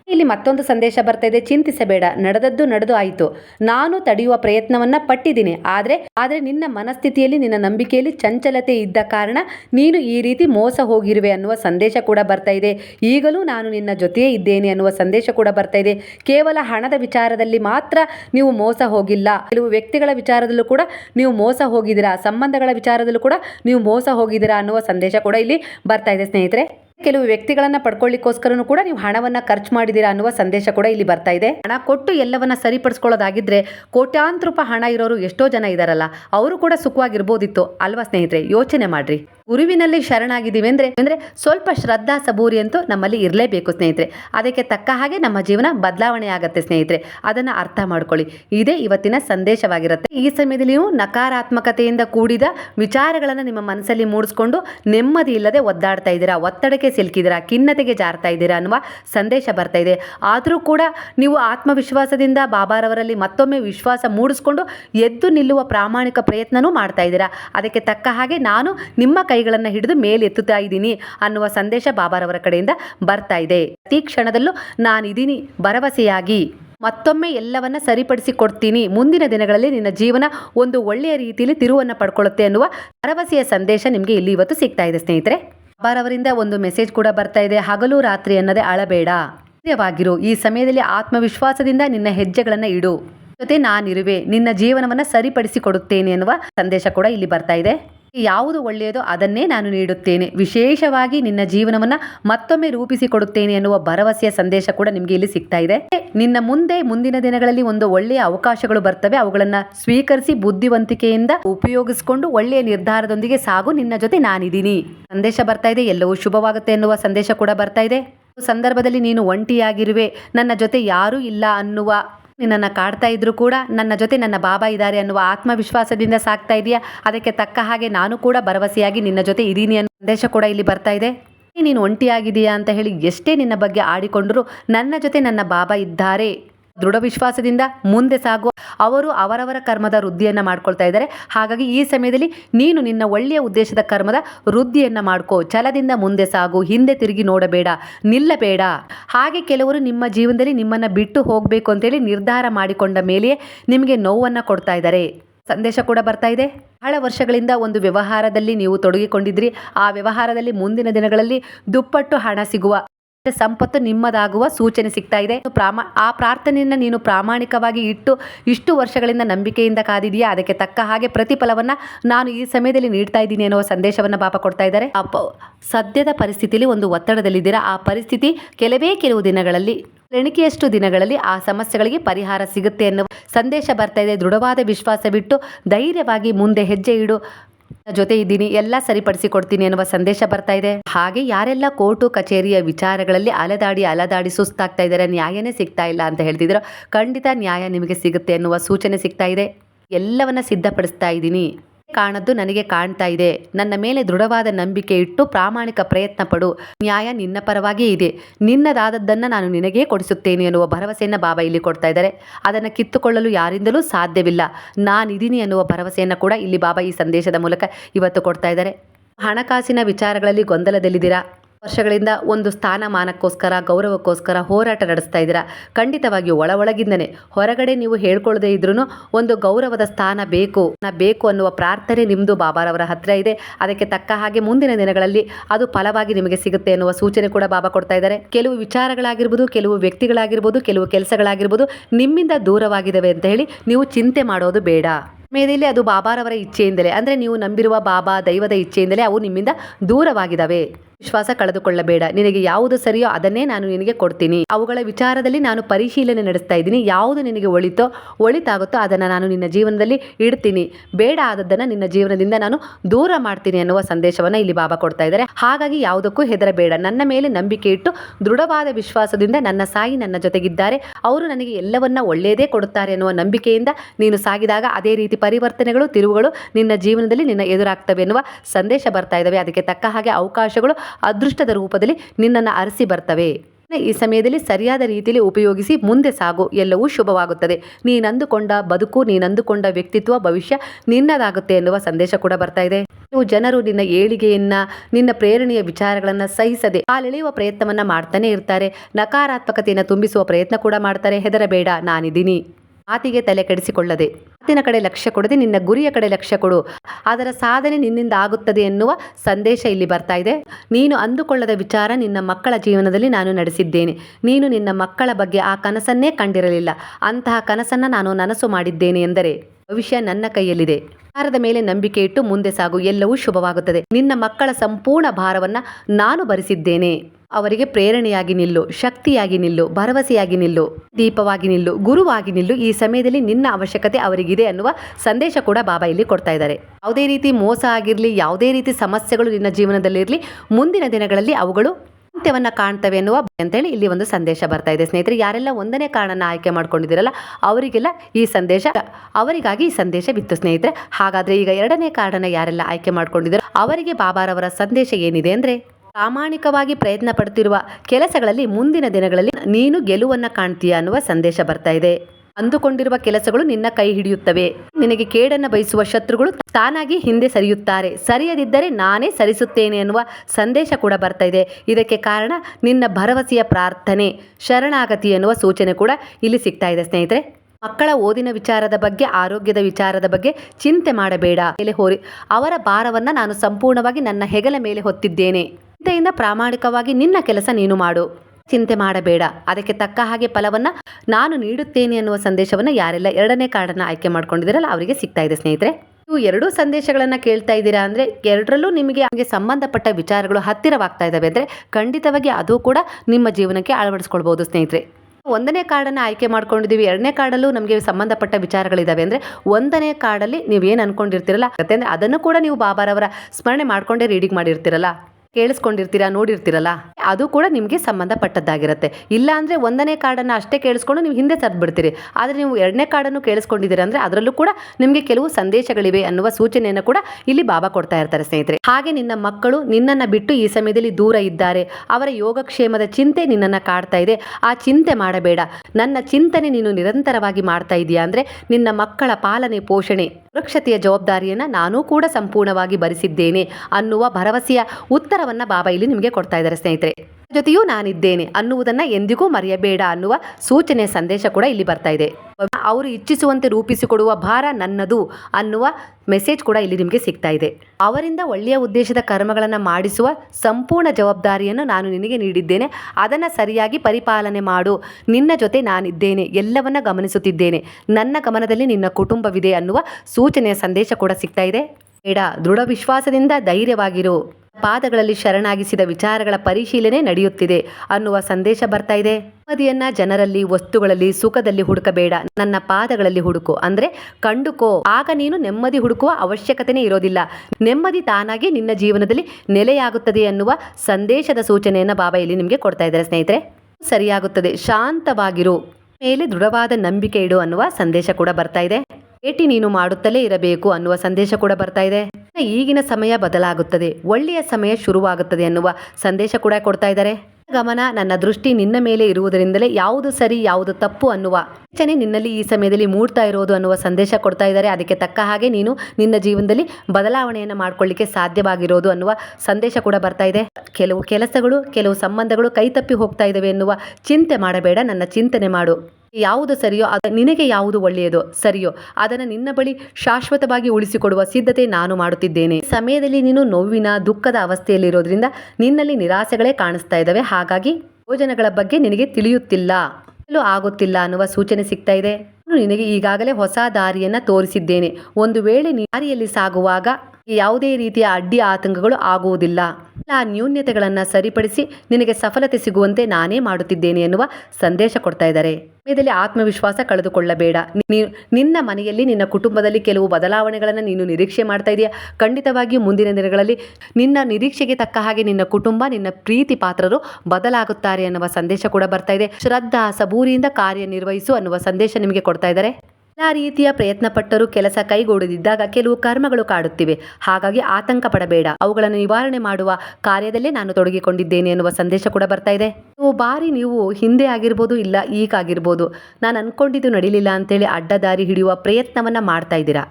ಇಲ್ಲಿ ಮತ್ತೊಂದು ಸಂದೇಶ ಬರ್ತಾ ಇದೆ. ಚಿಂತಿಸಬೇಡ, ನಡೆದದ್ದು ನಡೆದು ಆಯಿತು. ನಾನು ತಡೆಯುವ ಪ್ರಯತ್ನವನ್ನ ಪಟ್ಟಿದ್ದೀನಿ. ಆದರೆ ಆದರೆ ನಿನ್ನ ಮನಸ್ಥಿತಿಯಲ್ಲಿ, ನಿನ್ನ ನಂಬಿಕೆಯಲ್ಲಿ ಚಂಚಲತೆ ಇದ್ದ ಕಾರಣ ನೀನು ಈ ರೀತಿ ಮೋಸ ಹೋಗಿರುವೆ ಅನ್ನುವ ಸಂದೇಶ ಕೂಡ ಬರ್ತಾ ಇದೆ. ಈಗಲೂ ನಾನು ನಿನ್ನ ಜೊತೆಯೇ ಇದ್ದೇನೆ ಅನ್ನುವ ಸಂದೇಶ ಕೂಡ ಬರ್ತಾ ಇದೆ. ಕೇವಲ ಹಣದ ವಿಚಾರದಲ್ಲಿ ಮಾತ್ರ ನೀವು ಮೋಸ ಹೋಗಿಲ್ಲ. ಕೆಲವು ವ್ಯಕ್ತಿಗಳ ವಿಚಾರದಲ್ಲೂ ಕೂಡ ನೀವು ಮೋಸ ಹೋಗಿದ್ದೀರಾ? ಸಂಬಂಧಗಳ ವಿಚಾರದಲ್ಲೂ ಕೂಡ ನೀವು ಮೋಸ ಹೋಗಿದ್ದೀರಾ ಅನ್ನುವ ಸಂದೇಶ ಕೂಡ ಇಲ್ಲಿ ಬರ್ತಾ ಇದೆ ಸ್ನೇಹಿತರೆ. ಕೆಲವು ವ್ಯಕ್ತಿಗಳನ್ನ ಪಡ್ಕೊಳ್ಳಿಕ್ಕೋಸ್ಕರನೂ ಕೂಡ ನೀವು ಹಣವನ್ನ ಖರ್ಚು ಮಾಡಿದೀರಾ ಅನ್ನುವ ಸಂದೇಶ ಕೂಡ ಇಲ್ಲಿ ಬರ್ತಾ ಇದೆ. ಹಣ ಕೊಟ್ಟು ಎಲ್ಲವನ್ನ ಸರಿಪಡಿಸ್ಕೊಳ್ಳೋದಾಗಿದ್ರೆ ಕೋಟ್ಯಾಂತರ ರೂಪ ಹಣ ಇರೋರು ಎಷ್ಟೋ ಜನ ಇದಾರಲ್ಲ, ಅವರು ಕೂಡ ಸುಖವಾಗಿರ್ಬೋದಿತ್ತು. ಅಲ್ವಾ ಸ್ನೇಹಿತರೆ, ಯೋಚನೆ ಮಾಡ್ರಿ. ಗುರುವಿನಲ್ಲಿ ಶರಣಾಗಿದ್ದೀವಿ ಅಂದ್ರೆ ಅಂದ್ರೆ ಸ್ವಲ್ಪ ಶ್ರದ್ಧಾ ಸಬೂರಿ ಅಂತೂ ನಮ್ಮಲ್ಲಿ ಇರಲೇಬೇಕು ಸ್ನೇಹಿತರೆ. ಅದಕ್ಕೆ ತಕ್ಕ ಹಾಗೆ ನಮ್ಮ ಜೀವನ ಬದಲಾವಣೆ ಆಗತ್ತೆ ಸ್ನೇಹಿತರೆ. ಅದನ್ನ ಅರ್ಥ ಮಾಡ್ಕೊಳ್ಳಿ. ಇದೇ ಇವತ್ತಿನ ಸಂದೇಶವಾಗಿರುತ್ತೆ. ಈ ಸಮಯದಲ್ಲಿ ನೀವು ನಕಾರಾತ್ಮಕತೆಯಿಂದ ಕೂಡಿದ ವಿಚಾರಗಳನ್ನು ನಿಮ್ಮ ಮನಸ್ಸಲ್ಲಿ ಮೂಡಿಸ್ಕೊಂಡು ನೆಮ್ಮದಿ ಇಲ್ಲದೆ ಒದ್ದಾಡ್ತಾ ಇದ್ದೀರಾ? ಒತ್ತಡಕ್ಕೆ ಸಿಲುಕಿದ್ದೀರಾ? ಖಿನ್ನತೆಗೆ ಜಾರ್ತಾ ಇದ್ದೀರಾ ಅನ್ನುವ ಸಂದೇಶ ಬರ್ತಾ ಇದೆ. ಆದರೂ ಕೂಡ ನೀವು ಆತ್ಮವಿಶ್ವಾಸದಿಂದ ಬಾಬಾರವರಲ್ಲಿ ಮತ್ತೊಮ್ಮೆ ವಿಶ್ವಾಸ ಮೂಡಿಸ್ಕೊಂಡು ಎದ್ದು ನಿಲ್ಲುವ ಪ್ರಾಮಾಣಿಕ ಪ್ರಯತ್ನನೂ ಮಾಡ್ತಾ ಇದ್ದೀರಾ? ಅದಕ್ಕೆ ತಕ್ಕ ಹಾಗೆ ನಾನು ನಿಮ್ಮ ಕೈಗಳನ್ನು ಹಿಡಿದು ಮೇಲೆತ್ತುತ್ತಾ ಇದ್ದೀನಿ ಅನ್ನುವ ಸಂದೇಶ ಬಾಬಾರವರ ಕಡೆಯಿಂದ ಬರ್ತಾ ಇದೆ. ಪ್ರತಿ ಕ್ಷಣದಲ್ಲೂ ನಾನಿದ್ದೀನಿ, ಭರವಸೆಯಾಗಿ. ಮತ್ತೊಮ್ಮೆ ಎಲ್ಲವನ್ನ ಸರಿಪಡಿಸಿಕೊಡ್ತೀನಿ. ಮುಂದಿನ ದಿನಗಳಲ್ಲಿ ನಿನ್ನ ಜೀವನ ಒಂದು ಒಳ್ಳೆಯ ರೀತಿಯಲ್ಲಿ ತಿರುವನ್ನು ಪಡ್ಕೊಳ್ಳುತ್ತೆ ಅನ್ನುವ ಭರವಸೆಯ ಸಂದೇಶ ನಿಮಗೆ ಇಲ್ಲಿ ಇವತ್ತು ಸಿಗ್ತಾ ಇದೆ ಸ್ನೇಹಿತರೆ. ಬಾಬಾರವರಿಂದ ಒಂದು ಮೆಸೇಜ್ ಕೂಡ ಬರ್ತಾ ಇದೆ. ಹಗಲು ರಾತ್ರಿ ಅನ್ನದೇ ಅಳಬೇಡ ಧೈರ್ಯವಾಗಿರು. ಈ ಸಮಯದಲ್ಲಿ ಆತ್ಮವಿಶ್ವಾಸದಿಂದ ನಿನ್ನ ಹೆಜ್ಜೆಗಳನ್ನು ಇಡು. ಜೊತೆ ನಾನಿರುವೆ. ನಿನ್ನ ಜೀವನವನ್ನ ಸರಿಪಡಿಸಿಕೊಡುತ್ತೇನೆ ಎನ್ನುವ ಸಂದೇಶ ಕೂಡ ಇಲ್ಲಿ ಬರ್ತಾ ಇದೆ. ಯಾವುದು ಒಳ್ಳೆಯದೋ ಅದನ್ನೇ ನಾನು ನೀಡುತ್ತೇನೆ. ವಿಶೇಷವಾಗಿ ನಿನ್ನ ಜೀವನವನ್ನ ಮತ್ತೊಮ್ಮೆ ರೂಪಿಸಿಕೊಡುತ್ತೇನೆ ಎನ್ನುವ ಭರವಸೆಯ ಸಂದೇಶ ಕೂಡ ನಿಮಗೆ ಇಲ್ಲಿ ಸಿಗ್ತಾ ಇದೆ. ನಿನ್ನ ಮುಂದೆ ಮುಂದಿನ ದಿನಗಳಲ್ಲಿ ಒಂದು ಒಳ್ಳೆಯ ಅವಕಾಶಗಳು ಬರ್ತವೆ. ಅವುಗಳನ್ನ ಸ್ವೀಕರಿಸಿ ಬುದ್ಧಿವಂತಿಕೆಯಿಂದ ಉಪಯೋಗಿಸಿಕೊಂಡು ಒಳ್ಳೆಯ ನಿರ್ಧಾರದೊಂದಿಗೆ ಸಾಗು. ನಿನ್ನ ಜೊತೆ ನಾನಿದ್ದೀನಿ. ಸಂದೇಶ ಬರ್ತಾ ಇದೆ. ಎಲ್ಲವೂ ಶುಭವಾಗುತ್ತೆ ಎನ್ನುವ ಸಂದೇಶ ಕೂಡ ಬರ್ತಾ ಇದೆ. ಸಂದರ್ಭದಲ್ಲಿ ನೀನು ಒಂಟಿಯಾಗಿರುವೆ. ನನ್ನ ಜೊತೆ ಯಾರೂ ಇಲ್ಲ ಅನ್ನುವ ನಿನ್ನನ್ನು ಕಾಡ್ತಾ ಇದ್ರೂ ಕೂಡ ನನ್ನ ಜೊತೆ ನನ್ನ ಬಾಬಾ ಇದ್ದಾರೆ ಅನ್ನುವ ಆತ್ಮವಿಶ್ವಾಸದಿಂದ ಸಾಕ್ತಾ ಇದೆಯಾ? ಅದಕ್ಕೆ ತಕ್ಕ ಹಾಗೆ ನಾನು ಕೂಡ ಭರವಸೆಯಾಗಿ ನಿನ್ನ ಜೊತೆ ಇದ್ದೀನಿ ಅನ್ನೋ ಸಂದೇಶ ಕೂಡ ಇಲ್ಲಿ ಬರ್ತಾ ಇದೆ. ನೀನು ಒಂಟಿಯಾಗಿದೆಯಾ ಅಂತ ಹೇಳಿ ಎಷ್ಟೇ ನಿನ್ನ ಬಗ್ಗೆ ಆಡಿಕೊಂಡರೂ ನನ್ನ ಜೊತೆ ನನ್ನ ಬಾಬಾ ಇದ್ದಾರೆ. ದೃಢ ವಿಶ್ವಾಸದಿಂದ ಮುಂದೆ ಸಾಗುವ ಅವರು ಅವರವರ ಕರ್ಮದ ವೃದ್ಧಿಯನ್ನು ಮಾಡ್ಕೊಳ್ತಾ ಇದ್ದಾರೆ. ಹಾಗಾಗಿ ಈ ಸಮಯದಲ್ಲಿ ನೀನು ನಿನ್ನ ಒಳ್ಳೆಯ ಉದ್ದೇಶದ ಕರ್ಮದ ವೃದ್ಧಿಯನ್ನು ಮಾಡ್ಕೋ. ಛಲದಿಂದ ಮುಂದೆ ಸಾಗು. ಹಿಂದೆ ತಿರುಗಿ ನೋಡಬೇಡ. ನಿಲ್ಲಬೇಡ. ಹಾಗೆ ಕೆಲವರು ನಿಮ್ಮ ಜೀವನದಲ್ಲಿ ನಿಮ್ಮನ್ನು ಬಿಟ್ಟು ಹೋಗಬೇಕು ಅಂತೇಳಿ ನಿರ್ಧಾರ ಮಾಡಿಕೊಂಡ ಮೇಲೆಯೇ ನಿಮಗೆ ನೋವನ್ನು ಕೊಡ್ತಾ ಇದ್ದಾರೆ. ಸಂದೇಶ ಕೂಡ ಬರ್ತಾ ಇದೆ. ಬಹಳ ವರ್ಷಗಳಿಂದ ಒಂದು ವ್ಯವಹಾರದಲ್ಲಿ ನೀವು ತೊಡಗಿಕೊಂಡಿದ್ರಿ. ಆ ವ್ಯವಹಾರದಲ್ಲಿ ಮುಂದಿನ ದಿನಗಳಲ್ಲಿ ದುಪ್ಪಟ್ಟು ಹಣ ಸಿಗುವ ಸಂಪತ್ತು ನಿಮ್ಮದಾಗುವ ಸೂಚನೆ ಸಿಗ್ತಾ ಇದೆ. ಪ್ರಾಮ, ಆ ಪ್ರಾರ್ಥನೆಯನ್ನ ನೀನು ಪ್ರಾಮಾಣಿಕವಾಗಿ ಇಟ್ಟು ಇಷ್ಟು ವರ್ಷಗಳಿಂದ ನಂಬಿಕೆಯಿಂದ ಕಾದಿದೆಯಾ? ಅದಕ್ಕೆ ತಕ್ಕ ಹಾಗೆ ಪ್ರತಿಫಲವನ್ನ ನಾನು ಈ ಸಮಯದಲ್ಲಿ ನೀಡ್ತಾ ಇದ್ದೀನಿ ಅನ್ನುವ ಸಂದೇಶವನ್ನ ಬಾಪ ಕೊಡ್ತಾ ಇದ್ದಾರೆ. ಸದ್ಯದ ಪರಿಸ್ಥಿತಿಯಲ್ಲಿ ಒಂದು ಒತ್ತಡದಲ್ಲಿದ್ದೀರಾ? ಆ ಪರಿಸ್ಥಿತಿ ಕೆಲವೇ ಕೆಲವು ದಿನಗಳಲ್ಲಿ ಎಣಿಕೆಯಷ್ಟು ದಿನಗಳಲ್ಲಿ ಆ ಸಮಸ್ಯೆಗಳಿಗೆ ಪರಿಹಾರ ಸಿಗುತ್ತೆ ಎನ್ನುವ ಸಂದೇಶ ಬರ್ತಾ ಇದೆ. ದೃಢವಾದ ವಿಶ್ವಾಸ ಬಿಟ್ಟು ಧೈರ್ಯವಾಗಿ ಮುಂದೆ ಹೆಜ್ಜೆ ಇಡು. ಜೊತೆ ಇದ್ದೀನಿ, ಎಲ್ಲ ಸರಿಪಡಿಸಿಕೊಡ್ತೀನಿ ಎನ್ನುವ ಸಂದೇಶ ಬರ್ತಾ ಇದೆ. ಹಾಗೆ ಯಾರೆಲ್ಲ ಕೋರ್ಟು, ಕಚೇರಿಯ ವಿಚಾರಗಳಲ್ಲಿ ಅಲೆದಾಡಿ ಅಲೆದಾಡಿ ಸುಸ್ತಾಗ್ತಾ ಇದ್ದಾರೆ, ನ್ಯಾಯನೇ ಸಿಗ್ತಾ ಇಲ್ಲ ಅಂತ ಹೇಳ್ತಿದ್ರು ಖಂಡಿತ ನ್ಯಾಯ ನಿಮಗೆ ಸಿಗುತ್ತೆ ಎನ್ನುವ ಸೂಚನೆ ಸಿಗ್ತಾ ಇದೆ. ಎಲ್ಲವನ್ನ ಸಿದ್ಧಪಡಿಸ್ತಾ ಇದ್ದೀನಿ. ಕಾಣದ್ದು ನನಗೆ ಕಾಣ್ತಾ ಇದೆ. ನನ್ನ ಮೇಲೆ ದೃಢವಾದ ನಂಬಿಕೆ ಇಟ್ಟು ಪ್ರಾಮಾಣಿಕ ಪ್ರಯತ್ನ ಪಡು. ನ್ಯಾಯ ನಿನ್ನ ಪರವಾಗಿಯೇ ಇದೆ. ನಿನ್ನದಾದದ್ದನ್ನು ನಾನು ನಿನಗೇ ಕೊಡಿಸುತ್ತೇನೆ ಎನ್ನುವ ಭರವಸೆಯನ್ನು ಬಾಬಾ ಇಲ್ಲಿ ಕೊಡ್ತಾ ಇದ್ದಾರೆ. ಅದನ್ನು ಕಿತ್ತುಕೊಳ್ಳಲು ಯಾರಿಂದಲೂ ಸಾಧ್ಯವಿಲ್ಲ. ನಾನಿದ್ದೀನಿ ಎನ್ನುವ ಭರವಸೆಯನ್ನು ಕೂಡ ಇಲ್ಲಿ ಬಾಬಾ ಈ ಸಂದೇಶದ ಮೂಲಕ ಇವತ್ತು ಕೊಡ್ತಾ ಇದ್ದಾರೆ. ಹಣಕಾಸಿನ ವಿಚಾರಗಳಲ್ಲಿ ಗೊಂದಲದಲ್ಲಿದ್ದೀರಾ? ವರ್ಷಗಳಿಂದ ಒಂದು ಸ್ಥಾನಮಾನಕ್ಕೋಸ್ಕರ, ಗೌರವಕ್ಕೋಸ್ಕರ ಹೋರಾಟ ನಡೆಸ್ತಾ ಇದ್ದೀರಾ? ಖಂಡಿತವಾಗಿಯೂ ಒಳ ಒಳಗಿಂದನೇ ಹೊರಗಡೆ ನೀವು ಹೇಳ್ಕೊಳ್ಳದೆ ಇದ್ರೂ ಒಂದು ಗೌರವದ ಸ್ಥಾನ ಬೇಕು ಬೇಕು ಅನ್ನುವ ಪ್ರಾರ್ಥನೆ ನಿಮ್ಮದು ಬಾಬಾರವರ ಹತ್ತಿರ ಇದೆ. ಅದಕ್ಕೆ ತಕ್ಕ ಹಾಗೆ ಮುಂದಿನ ದಿನಗಳಲ್ಲಿ ಅದು ಫಲವಾಗಿ ನಿಮಗೆ ಸಿಗುತ್ತೆ ಎನ್ನುವ ಸೂಚನೆ ಕೂಡ ಬಾಬಾ ಕೊಡ್ತಾ ಇದ್ದಾರೆ. ಕೆಲವು ವಿಚಾರಗಳಾಗಿರ್ಬೋದು, ಕೆಲವು ವ್ಯಕ್ತಿಗಳಾಗಿರ್ಬೋದು, ಕೆಲವು ಕೆಲಸಗಳಾಗಿರ್ಬೋದು ನಿಮ್ಮಿಂದ ದೂರವಾಗಿದ್ದಾವೆ ಅಂತ ಹೇಳಿ ನೀವು ಚಿಂತೆ ಮಾಡೋದು ಬೇಡ. ಮೇದಲ್ಲಿ ಅದು ಬಾಬಾರವರ ಇಚ್ಛೆಯಿಂದಲೇ, ಅಂದರೆ ನೀವು ನಂಬಿರುವ ಬಾಬಾ ದೈವದ ಇಚ್ಛೆಯಿಂದಲೇ ಅವು ನಿಮ್ಮಿಂದ ದೂರವಾಗಿದ್ದಾವೆ. ವಿಶ್ವಾಸ ಕಳೆದುಕೊಳ್ಳಬೇಡ. ನಿನಗೆ ಯಾವುದು ಸರಿಯೋ ಅದನ್ನೇ ನಾನು ನಿನಗೆ ಕೊಡ್ತೀನಿ. ಅವುಗಳ ವಿಚಾರದಲ್ಲಿ ನಾನು ಪರಿಶೀಲನೆ ನಡೆಸ್ತಾ ಇದ್ದೀನಿ. ಯಾವುದು ನಿನಗೆ ಒಳಿತೋ, ಒಳಿತಾಗುತ್ತೋ ಅದನ್ನು ನಾನು ನಿನ್ನ ಜೀವನದಲ್ಲಿ ಇಡ್ತೀನಿ. ಬೇಡ ಆದದ್ದನ್ನು ನಿನ್ನ ಜೀವನದಿಂದ ನಾನು ದೂರ ಮಾಡ್ತೀನಿ ಅನ್ನುವ ಸಂದೇಶವನ್ನು ಇಲ್ಲಿ ಬಾಬಾ ಕೊಡ್ತಾ ಇದ್ದಾರೆ. ಹಾಗಾಗಿ ಯಾವುದಕ್ಕೂ ಹೆದರಬೇಡ. ನನ್ನ ಮೇಲೆ ನಂಬಿಕೆ ಇಟ್ಟು ದೃಢವಾದ ವಿಶ್ವಾಸದಿಂದ ನನ್ನ ಸಾಯಿ ನನ್ನ ಜೊತೆಗಿದ್ದಾರೆ. ಅವರು ನನಗೆ ಎಲ್ಲವನ್ನ ಒಳ್ಳೆಯದೇ ಕೊಡುತ್ತಾರೆ ಅನ್ನುವ ನಂಬಿಕೆಯಿಂದ ನೀನು ಸಾಗಿದಾಗ ಅದೇ ರೀತಿ ಪರಿವರ್ತನೆಗಳು, ತಿರುವುಗಳು ನಿನ್ನ ಜೀವನದಲ್ಲಿ ನಿನ್ನ ಎದುರಾಗ್ತವೆ ಎನ್ನುವ ಸಂದೇಶ ಬರ್ತಾ ಇದ್ದಾವೆ. ಅದಕ್ಕೆ ತಕ್ಕ ಹಾಗೆ ಅವಕಾಶಗಳು ಅದೃಷ್ಟದ ರೂಪದಲ್ಲಿ ನಿನ್ನನ್ನು ಅರಸಿ ಬರ್ತವೆ. ಈ ಸಮಯದಲ್ಲಿ ಸರಿಯಾದ ರೀತಿಯಲ್ಲಿ ಉಪಯೋಗಿಸಿ ಮುಂದೆ ಸಾಗು, ಎಲ್ಲವೂ ಶುಭವಾಗುತ್ತದೆ. ನೀನಂದುಕೊಂಡ ಬದುಕು ನೀನಂದುಕೊಂಡ ವ್ಯಕ್ತಿತ್ವ, ಭವಿಷ್ಯ ನಿನ್ನದಾಗುತ್ತೆ ಎನ್ನುವ ಸಂದೇಶ ಕೂಡ ಬರ್ತಾ ಇದೆ. ನೀವು ಜನರು ನಿನ್ನ ಏಳಿಗೆಯನ್ನ, ನಿನ್ನ ಪ್ರೇರಣೆಯ ವಿಚಾರಗಳನ್ನ ಸಹಿಸದೆ ಕಾಲೆಳೆಯುವ ಪ್ರಯತ್ನವನ್ನ ಮಾಡ್ತಾನೆ ಇರ್ತಾರೆ. ನಕಾರಾತ್ಮಕತೆಯನ್ನು ತುಂಬಿಸುವ ಪ್ರಯತ್ನ ಕೂಡ ಮಾಡ್ತಾರೆ. ಹೆದರಬೇಡ, ನಾನಿದ್ದೀನಿ. ಮಾತಿಗೆ ತಲೆ ಕೆಡಿಸಿಕೊಳ್ಳದೆ. ಮಾತಿನ ಕಡೆ ಲಕ್ಷ್ಯ ಕೊಡದೆ ನಿನ್ನ ಗುರಿಯ ಕಡೆ ಲಕ್ಷ್ಯ ಕೊಡು. ಅದರ ಸಾಧನೆ ನಿನ್ನಿಂದ ಆಗುತ್ತದೆ ಎನ್ನುವ ಸಂದೇಶ ಇಲ್ಲಿ ಬರ್ತಾ ಇದೆ. ನೀನು ಅಂದುಕೊಳ್ಳದ ವಿಚಾರ ನಿನ್ನ ಮಕ್ಕಳ ಜೀವನದಲ್ಲಿ ನಾನು ನಡೆಸಿದ್ದೇನೆ. ನೀನು ನಿನ್ನ ಮಕ್ಕಳ ಬಗ್ಗೆ ಆ ಕನಸನ್ನೇ ಕಂಡಿರಲಿಲ್ಲ. ಅಂತಹ ಕನಸನ್ನು ನಾನು ನನಸು ಮಾಡಿದ್ದೇನೆ ಎಂದರೆ ಭವಿಷ್ಯ ನನ್ನ ಕೈಯಲ್ಲಿದೆ. ಭಾರದ ಮೇಲೆ ನಂಬಿಕೆ ಇಟ್ಟು ಮುಂದೆ ಸಾಗು ಎಲ್ಲವೂ ಶುಭವಾಗುತ್ತದೆ. ನಿನ್ನ ಮಕ್ಕಳ ಸಂಪೂರ್ಣ ಭಾರವನ್ನ ನಾನು ಭರಿಸಿದ್ದೇನೆ. ಅವರಿಗೆ ಪ್ರೇರಣೆಯಾಗಿ ನಿಲ್ಲು, ಶಕ್ತಿಯಾಗಿ ನಿಲ್ಲು, ಭರವಸೆಯಾಗಿ ನಿಲ್ಲು, ದೀಪವಾಗಿ ನಿಲ್ಲು, ಗುರುವಾಗಿ ನಿಲ್ಲು ಈ ಸಮಯದಲ್ಲಿ ನಿನ್ನ ಅವಶ್ಯಕತೆ ಅವರಿಗಿದೆ ಅನ್ನುವ ಸಂದೇಶ ಕೂಡ ಬಾಬಾ ಇಲ್ಲಿ ಕೊಡ್ತಾ ಇದ್ದಾರೆ. ಯಾವುದೇ ರೀತಿ ಮೋಸ ಆಗಿರಲಿ, ಯಾವುದೇ ರೀತಿ ಸಮಸ್ಯೆಗಳು ನಿನ್ನ ಜೀವನದಲ್ಲಿರಲಿ, ಮುಂದಿನ ದಿನಗಳಲ್ಲಿ ಅವುಗಳು ಅಂತ್ಯವನ್ನ ಕಾಣ್ತವೆ ಎನ್ನುವ ಅಂತೇಳಿ ಇಲ್ಲಿ ಒಂದು ಸಂದೇಶ ಬರ್ತಾ ಇದೆ. ಸ್ನೇಹಿತರೆ, ಯಾರೆಲ್ಲ ಒಂದನೇ ಕಾರಣನ ಆಯ್ಕೆ ಮಾಡ್ಕೊಂಡಿದ್ದೀರಲ್ಲ, ಅವರಿಗೆಲ್ಲ ಈ ಸಂದೇಶ, ಅವರಿಗಾಗಿ ಈ ಸಂದೇಶ ಬಿತ್ತು ಸ್ನೇಹಿತರೆ. ಹಾಗಾದ್ರೆ ಈಗ ಎರಡನೇ ಕಾರಣನ ಯಾರೆಲ್ಲ ಆಯ್ಕೆ ಮಾಡ್ಕೊಂಡಿದ್ರು ಅವರಿಗೆ ಬಾಬಾರವರ ಸಂದೇಶ ಏನಿದೆ ಅಂದ್ರೆ, ಪ್ರಾಮಾಣಿಕವಾಗಿ ಪ್ರಯತ್ನ ಪಡ್ತಿರುವ ಕೆಲಸಗಳಲ್ಲಿ ಮುಂದಿನ ದಿನಗಳಲ್ಲಿ ನೀನು ಗೆಲುವನ್ನ ಕಾಣ್ತೀಯ ಅನ್ನುವ ಸಂದೇಶ ಬರ್ತಾ ಇದೆ. ಅಂದುಕೊಂಡಿರುವ ಕೆಲಸಗಳು ನಿನ್ನ ಕೈ ಹಿಡಿಯುತ್ತವೆ. ನಿನಗೆ ಕೇಡನ್ನು ಬಯಸುವ ಶತ್ರುಗಳು ತಾನಾಗಿ ಹಿಂದೆ ಸರಿಯುತ್ತಾರೆ. ಸರಿಯದಿದ್ದರೆ ನಾನೇ ಸರಿಸುತ್ತೇನೆ ಎನ್ನುವ ಸಂದೇಶ ಕೂಡ ಬರ್ತಾ ಇದೆ. ಇದಕ್ಕೆ ಕಾರಣ ನಿನ್ನ ಭರವಸೆಯ ಪ್ರಾರ್ಥನೆ, ಶರಣಾಗತಿ ಎನ್ನುವ ಸೂಚನೆ ಕೂಡ ಇಲ್ಲಿ ಸಿಗ್ತಾ ಇದೆ ಸ್ನೇಹಿತರೆ. ಮಕ್ಕಳ ಓದಿನ ವಿಚಾರದ ಬಗ್ಗೆ, ಆರೋಗ್ಯದ ವಿಚಾರದ ಬಗ್ಗೆ ಚಿಂತೆ ಮಾಡಬೇಡ. ಮೇಲೆ ಹೋರಿ. ಅವರ ಭಾರವನ್ನು ನಾನು ಸಂಪೂರ್ಣವಾಗಿ ನನ್ನ ಹೆಗಲ ಮೇಲೆ ಹೊತ್ತಿದ್ದೇನೆ. ಚಿಂತೆಯಿಂದ ಪ್ರಾಮಾಣಿಕವಾಗಿ ನಿನ್ನ ಕೆಲಸ ನೀನು ಮಾಡು. ಚಿಂತೆ ಮಾಡಬೇಡ. ಅದಕ್ಕೆ ತಕ್ಕ ಹಾಗೆ ಫಲವನ್ನ ನಾನು ನೀಡುತ್ತೇನೆ ಅನ್ನುವ ಸಂದೇಶವನ್ನ ಯಾರೆಲ್ಲ ಎರಡನೇ ಕಾರ್ಡನ್ನು ಆಯ್ಕೆ ಮಾಡ್ಕೊಂಡಿದ್ದೀರಲ್ಲ, ಅವರಿಗೆ ಸಿಗ್ತಾ ಇದೆ ಸ್ನೇಹಿತರೆ. ನೀವು ಎರಡೂ ಸಂದೇಶಗಳನ್ನು ಕೇಳ್ತಾ ಇದ್ದೀರಾ ಅಂದ್ರೆ, ಎರಡರಲ್ಲೂ ನಿಮಗೆ ಹಾಗೆ ಸಂಬಂಧಪಟ್ಟ ವಿಚಾರಗಳು ಹತ್ತಿರವಾಗ್ತಾ ಇದ್ದಾವೆ ಅಂದರೆ, ಖಂಡಿತವಾಗಿ ಅದು ಕೂಡ ನಿಮ್ಮ ಜೀವನಕ್ಕೆ ಅಳವಡಿಸ್ಕೊಳ್ಬೋದು ಸ್ನೇಹಿತರೆ. ಒಂದನೇ ಕಾರ್ಡನ್ನು ಆಯ್ಕೆ ಮಾಡ್ಕೊಂಡಿದ್ದೀವಿ, ಎರಡನೇ ಕಾರ್ಡಲ್ಲೂ ನಮಗೆ ಸಂಬಂಧಪಟ್ಟ ವಿಚಾರಗಳಿದ್ದಾವೆ ಅಂದರೆ, ಒಂದನೇ ಕಾರ್ಡಲ್ಲಿ ನೀವು ಏನು ಅನ್ಕೊಂಡಿರ್ತೀರಲ್ಲ ಅಂದರೆ ಅದನ್ನು ಕೂಡ ನೀವು ಬಾಬಾರವರ ಸ್ಮರಣೆ ಮಾಡಿಕೊಂಡೇ ರೀಡಿಂಗ್ ಮಾಡಿರ್ತೀರಲ್ಲ. ಕೇಳಿಸ್ಕೊಂಡಿರ್ತೀರಾ, ನೋಡಿರ್ತೀರಲ್ಲ? ಅದು ಕೂಡ ನಿಮಗೆ ಸಂಬಂಧಪಟ್ಟದ್ದಾಗಿರುತ್ತೆ. ಇಲ್ಲ ಅಂದರೆ ಒಂದನೇ ಕಾರ್ಡನ್ನು ಅಷ್ಟೇ ಕೇಳಿಸ್ಕೊಂಡು ನೀವು ಹಿಂದೆ ಬಿಡ್ತೀರಿ ಆದರೆ ನೀವು ಎರಡನೇ ಕಾರ್ಡನ್ನು ಕೇಳಿಸ್ಕೊಂಡಿದ್ದೀರ ಅಂದರೆ ಅದರಲ್ಲೂ ಕೂಡ ನಿಮಗೆ ಕೆಲವು ಸಂದೇಶಗಳಿವೆ ಅನ್ನುವ ಸೂಚನೆಯನ್ನು ಕೂಡ ಇಲ್ಲಿ ಬಾಬಾ ಕೊಡ್ತಾ ಇರ್ತಾರೆ ಸ್ನೇಹಿತರೆ. ಹಾಗೆ ನಿನ್ನ ಮಕ್ಕಳು ನಿನ್ನನ್ನು ಬಿಟ್ಟು ಈ ಸಮಯದಲ್ಲಿ ದೂರ ಇದ್ದಾರೆ. ಅವರ ಯೋಗಕ್ಷೇಮದ ಚಿಂತೆ ನಿನ್ನನ್ನು ಕಾಡ್ತಾ ಇದೆ. ಆ ಚಿಂತೆ ಮಾಡಬೇಡ. ನನ್ನ ಚಿಂತನೆ ನೀನು ನಿರಂತರವಾಗಿ ಮಾಡ್ತಾ ಇದೆಯಾ ಅಂದರೆ ನಿನ್ನ ಮಕ್ಕಳ ಪಾಲನೆ, ಪೋಷಣೆ, ಸುರಕ್ಷತೆಯ ಜವಾಬ್ದಾರಿಯನ್ನು ನಾನೂ ಕೂಡ ಸಂಪೂರ್ಣವಾಗಿ ಭರಿಸಿದ್ದೇನೆ ಅನ್ನುವ ಭರವಸೆಯ ಉತ್ತರವನ್ನ ಬಾಬಾ ಇಲ್ಲಿ ನಿಮಗೆ ಕೊಡ್ತಾ ಇದ್ದಾರೆ ಸ್ನೇಹಿತರೆ. ಜೊತೆಯೂ ನಾನಿದ್ದೇನೆ ಅನ್ನುವುದನ್ನ ಎಂದಿಗೂ ಮರೆಯಬೇಡ ಅನ್ನುವ ಸೂಚನೆ ಸಂದೇಶ ಕೂಡ ಇಲ್ಲಿ ಬರ್ತಾ ಇದೆ. ಅವರು ಇಚ್ಛಿಸುವಂತೆ ರೂಪಿಸಿಕೊಡುವ ಭಾರ ನನ್ನದು ಅನ್ನುವ ಮೆಸೇಜ್ ಕೂಡ ಇಲ್ಲಿ ನಿಮಗೆ ಸಿಗ್ತಾ ಇದೆ. ಅವರಿಂದ ಒಳ್ಳೆಯ ಉದ್ದೇಶದ ಕರ್ಮಗಳನ್ನು ಮಾಡಿಸುವ ಸಂಪೂರ್ಣ ಜವಾಬ್ದಾರಿಯನ್ನು ನಾನು ನಿನಗೆ ನೀಡಿದ್ದೇನೆ. ಅದನ್ನು ಸರಿಯಾಗಿ ಪರಿಪಾಲನೆ ಮಾಡು. ನಿನ್ನ ಜೊತೆ ನಾನಿದ್ದೇನೆ. ಎಲ್ಲವನ್ನ ಗಮನಿಸುತ್ತಿದ್ದೇನೆ. ನನ್ನ ಗಮನದಲ್ಲಿ ನಿನ್ನ ಕುಟುಂಬವಿದೆ ಅನ್ನುವ ಸೂಚನೆಯ ಸಂದೇಶ ಕೂಡ ಸಿಗ್ತಾ ಇದೆ. ಬೇಡ. ದೃಢ ವಿಶ್ವಾಸದಿಂದ ಧೈರ್ಯವಾಗಿರು. ಪಾದಗಳಲ್ಲಿ ಶರಣಾಗಿಸಿದ ವಿಚಾರಗಳ ಪರಿಶೀಲನೆ ನಡೆಯುತ್ತಿದೆ. ಅನ್ನುವ ಸಂದೇಶ ಬರ್ತಾ ಇದೆ. ನೆಮ್ಮದಿಯನ್ನ ಜನರಲ್ಲಿ, ವಸ್ತುಗಳಲ್ಲಿ, ಸುಖದಲ್ಲಿ ಹುಡುಕಬೇಡ. ನನ್ನ ಪಾದಗಳಲ್ಲಿ ಹುಡುಕು. ಅಂದ್ರೆ ಕಂಡುಕೋ. ಆಗ ನೀನು ನೆಮ್ಮದಿ ಹುಡುಕುವ ಅವಶ್ಯಕತೆನೇ ಇರೋದಿಲ್ಲ. ನೆಮ್ಮದಿ ತಾನಾಗಿ ನಿನ್ನ ಜೀವನದಲ್ಲಿ ನೆಲೆಯಾಗುತ್ತದೆ ಅನ್ನುವ ಸಂದೇಶದ ಸೂಚನೆಯನ್ನ ಬಾಬಾ ಇಲ್ಲಿ ನಿಮಗೆ ಕೊಡ್ತಾ ಇದ್ದಾರೆ ಸ್ನೇಹಿತರೆ. ಸರಿಯಾಗುತ್ತದೆ. ಶಾಂತವಾಗಿರು. ಮೇಲೆ ದೃಢವಾದ ನಂಬಿಕೆ ಇಡು ಅನ್ನುವ ಸಂದೇಶ ಕೂಡ ಬರ್ತಾ ಇದೆ. ಭೇಟಿ ನೀನು ಮಾಡುತ್ತಲೇ ಇರಬೇಕು ಅನ್ನುವ ಸಂದೇಶ ಕೂಡ ಬರ್ತಾ ಇದೆ. ಈಗಿನ ಸಮಯ ಬದಲಾಗುತ್ತದೆ, ಒಳ್ಳೆಯ ಸಮಯ ಶುರುವಾಗುತ್ತದೆ ಅನ್ನುವ ಸಂದೇಶ ಕೂಡ ಕೊಡ್ತಾ ಇದ್ದಾರೆ. ಗಮನ ನನ್ನ ದೃಷ್ಟಿ ನಿನ್ನ ಮೇಲೆ ಇರುವುದರಿಂದಲೇ ಯಾವುದು ಸರಿ, ಯಾವುದು ತಪ್ಪು ಅನ್ನುವ ಯೋಚನೆ ನಿನ್ನಲ್ಲಿ ಈ ಸಮಯದಲ್ಲಿ ಮೂಡ್ತಾ ಇರೋದು ಅನ್ನುವ ಸಂದೇಶ ಕೊಡ್ತಾ ಇದ್ದಾರೆ. ಅದಕ್ಕೆ ತಕ್ಕ ಹಾಗೆ ನೀನು ನಿನ್ನ ಜೀವನದಲ್ಲಿ ಬದಲಾವಣೆಯನ್ನು ಮಾಡ್ಕೊಳ್ಳಿಕ್ಕೆ ಸಾಧ್ಯವಾಗಿರೋದು ಅನ್ನುವ ಸಂದೇಶ ಕೂಡ ಬರ್ತಾ ಇದೆ. ಕೆಲವು ಕೆಲಸಗಳು, ಕೆಲವು ಸಂಬಂಧಗಳು ಕೈತಪ್ಪಿ ಹೋಗ್ತಾ ಇದ್ದಾವೆ ಎನ್ನುವ ಚಿಂತೆ ಮಾಡಬೇಡ. ನನ್ನ ಚಿಂತನೆ ಮಾಡು. ಯಾವುದು ಸರಿಯೋ ಅದು, ನಿನಗೆ ಯಾವುದು ಒಳ್ಳೆಯದು ಸರಿಯೋ, ಅದನ್ನು ನಿನ್ನ ಬಳಿ ಶಾಶ್ವತವಾಗಿ ಉಳಿಸಿಕೊಡುವ ಸಿದ್ಧತೆ ನಾನು ಮಾಡುತ್ತಿದ್ದೇನೆ. ಸಮಯದಲ್ಲಿ ನೀನು ನೋವಿನ, ದುಃಖದ ಅವಸ್ಥೆಯಲ್ಲಿರೋದ್ರಿಂದ ನಿನ್ನಲ್ಲಿ ನಿರಾಸೆಗಳೇ ಕಾಣಿಸ್ತಾ ಇದ್ದಾವೆ. ಹಾಗಾಗಿ ಯೋಜನೆಗಳ ಬಗ್ಗೆ ನಿನಗೆ ತಿಳಿಯುತ್ತಿಲ್ಲ. ಆಗುತ್ತಿಲ್ಲ ಅನ್ನುವ ಸೂಚನೆ ಸಿಗ್ತಾ ಇದೆ. ನಾನು ನಿನಗೆ ಈಗಾಗಲೇ ಹೊಸ ದಾರಿಯನ್ನ ತೋರಿಸಿದ್ದೇನೆ. ಒಂದು ವೇಳೆ ದಾರಿಯಲ್ಲಿ ಸಾಗುವಾಗ ಯಾವುದೇ ರೀತಿಯ ಅಡ್ಡಿ ಆತಂಕಗಳು ಆಗುವುದಿಲ್ಲ. ಆ ನ್ಯೂನ್ಯತೆಗಳನ್ನು ಸರಿಪಡಿಸಿ ನಿನಗೆ ಸಫಲತೆ ಸಿಗುವಂತೆ ನಾನೇ ಮಾಡುತ್ತಿದ್ದೇನೆ ಎನ್ನುವ ಸಂದೇಶ ಕೊಡ್ತಾ ಇದ್ದಾರೆ. ಸಮಯದಲ್ಲಿ ಆತ್ಮವಿಶ್ವಾಸ ಕಳೆದುಕೊಳ್ಳಬೇಡ. ನೀನು ನಿನ್ನ ಮನೆಯಲ್ಲಿ, ನಿನ್ನ ಕುಟುಂಬದಲ್ಲಿ ಕೆಲವು ಬದಲಾವಣೆಗಳನ್ನು ನೀನು ನಿರೀಕ್ಷೆ ಮಾಡ್ತಾ ಇದೆಯಾ? ಖಂಡಿತವಾಗಿಯೂ ಮುಂದಿನ ದಿನಗಳಲ್ಲಿ ನಿನ್ನ ನಿರೀಕ್ಷೆಗೆ ತಕ್ಕ ಹಾಗೆ ನಿನ್ನ ಕುಟುಂಬ, ನಿನ್ನ ಪ್ರೀತಿ ಪಾತ್ರರು ಬದಲಾಗುತ್ತಾರೆ ಅನ್ನುವ ಸಂದೇಶ ಕೂಡ ಬರ್ತಾ ಇದೆ. ಶ್ರದ್ಧಾ ಸಬೂರಿಯಿಂದ ಕಾರ್ಯನಿರ್ವಹಿಸು ಅನ್ನುವ ಸಂದೇಶ ನಿಮಗೆ ಕೊಡ್ತಾ ಇದ್ದಾರೆ. ಎಲ್ಲ ರೀತಿಯ ಪ್ರಯತ್ನ ಪಟ್ಟರೂ ಕೆಲಸ ಕೈಗೂಡದಿದ್ದಾಗ ಕೆಲವು ಕರ್ಮಗಳು ಕಾಡುತ್ತಿವೆ. ಹಾಗಾಗಿ ಆತಂಕ ಪಡಬೇಡ. ಅವುಗಳನ್ನು ನಿವಾರಣೆ ಮಾಡುವ ಕಾರ್ಯದಲ್ಲೇ ನಾನು ತೊಡಗಿಕೊಂಡಿದ್ದೇನೆ ಎನ್ನುವ ಸಂದೇಶ ಕೂಡ ಬರ್ತಾ ಇದೆ. ನೀವು ಬಾರಿ ನೀವು ಹಿಂದೆ ಆಗಿರ್ಬೋದು ಇಲ್ಲ ಈಗ ಆಗಿರ್ಬೋದು ನಾನು ಅನ್ಕೊಂಡಿದ್ದು ನಡೀಲಿಲ್ಲ ಅಂತೇಳಿ ಅಡ್ಡದಾರಿ ಹಿಡಿಯುವ ಪ್ರಯತ್ನವನ್ನ ಮಾಡ್ತಾ ಇದ್ದೀರಾ?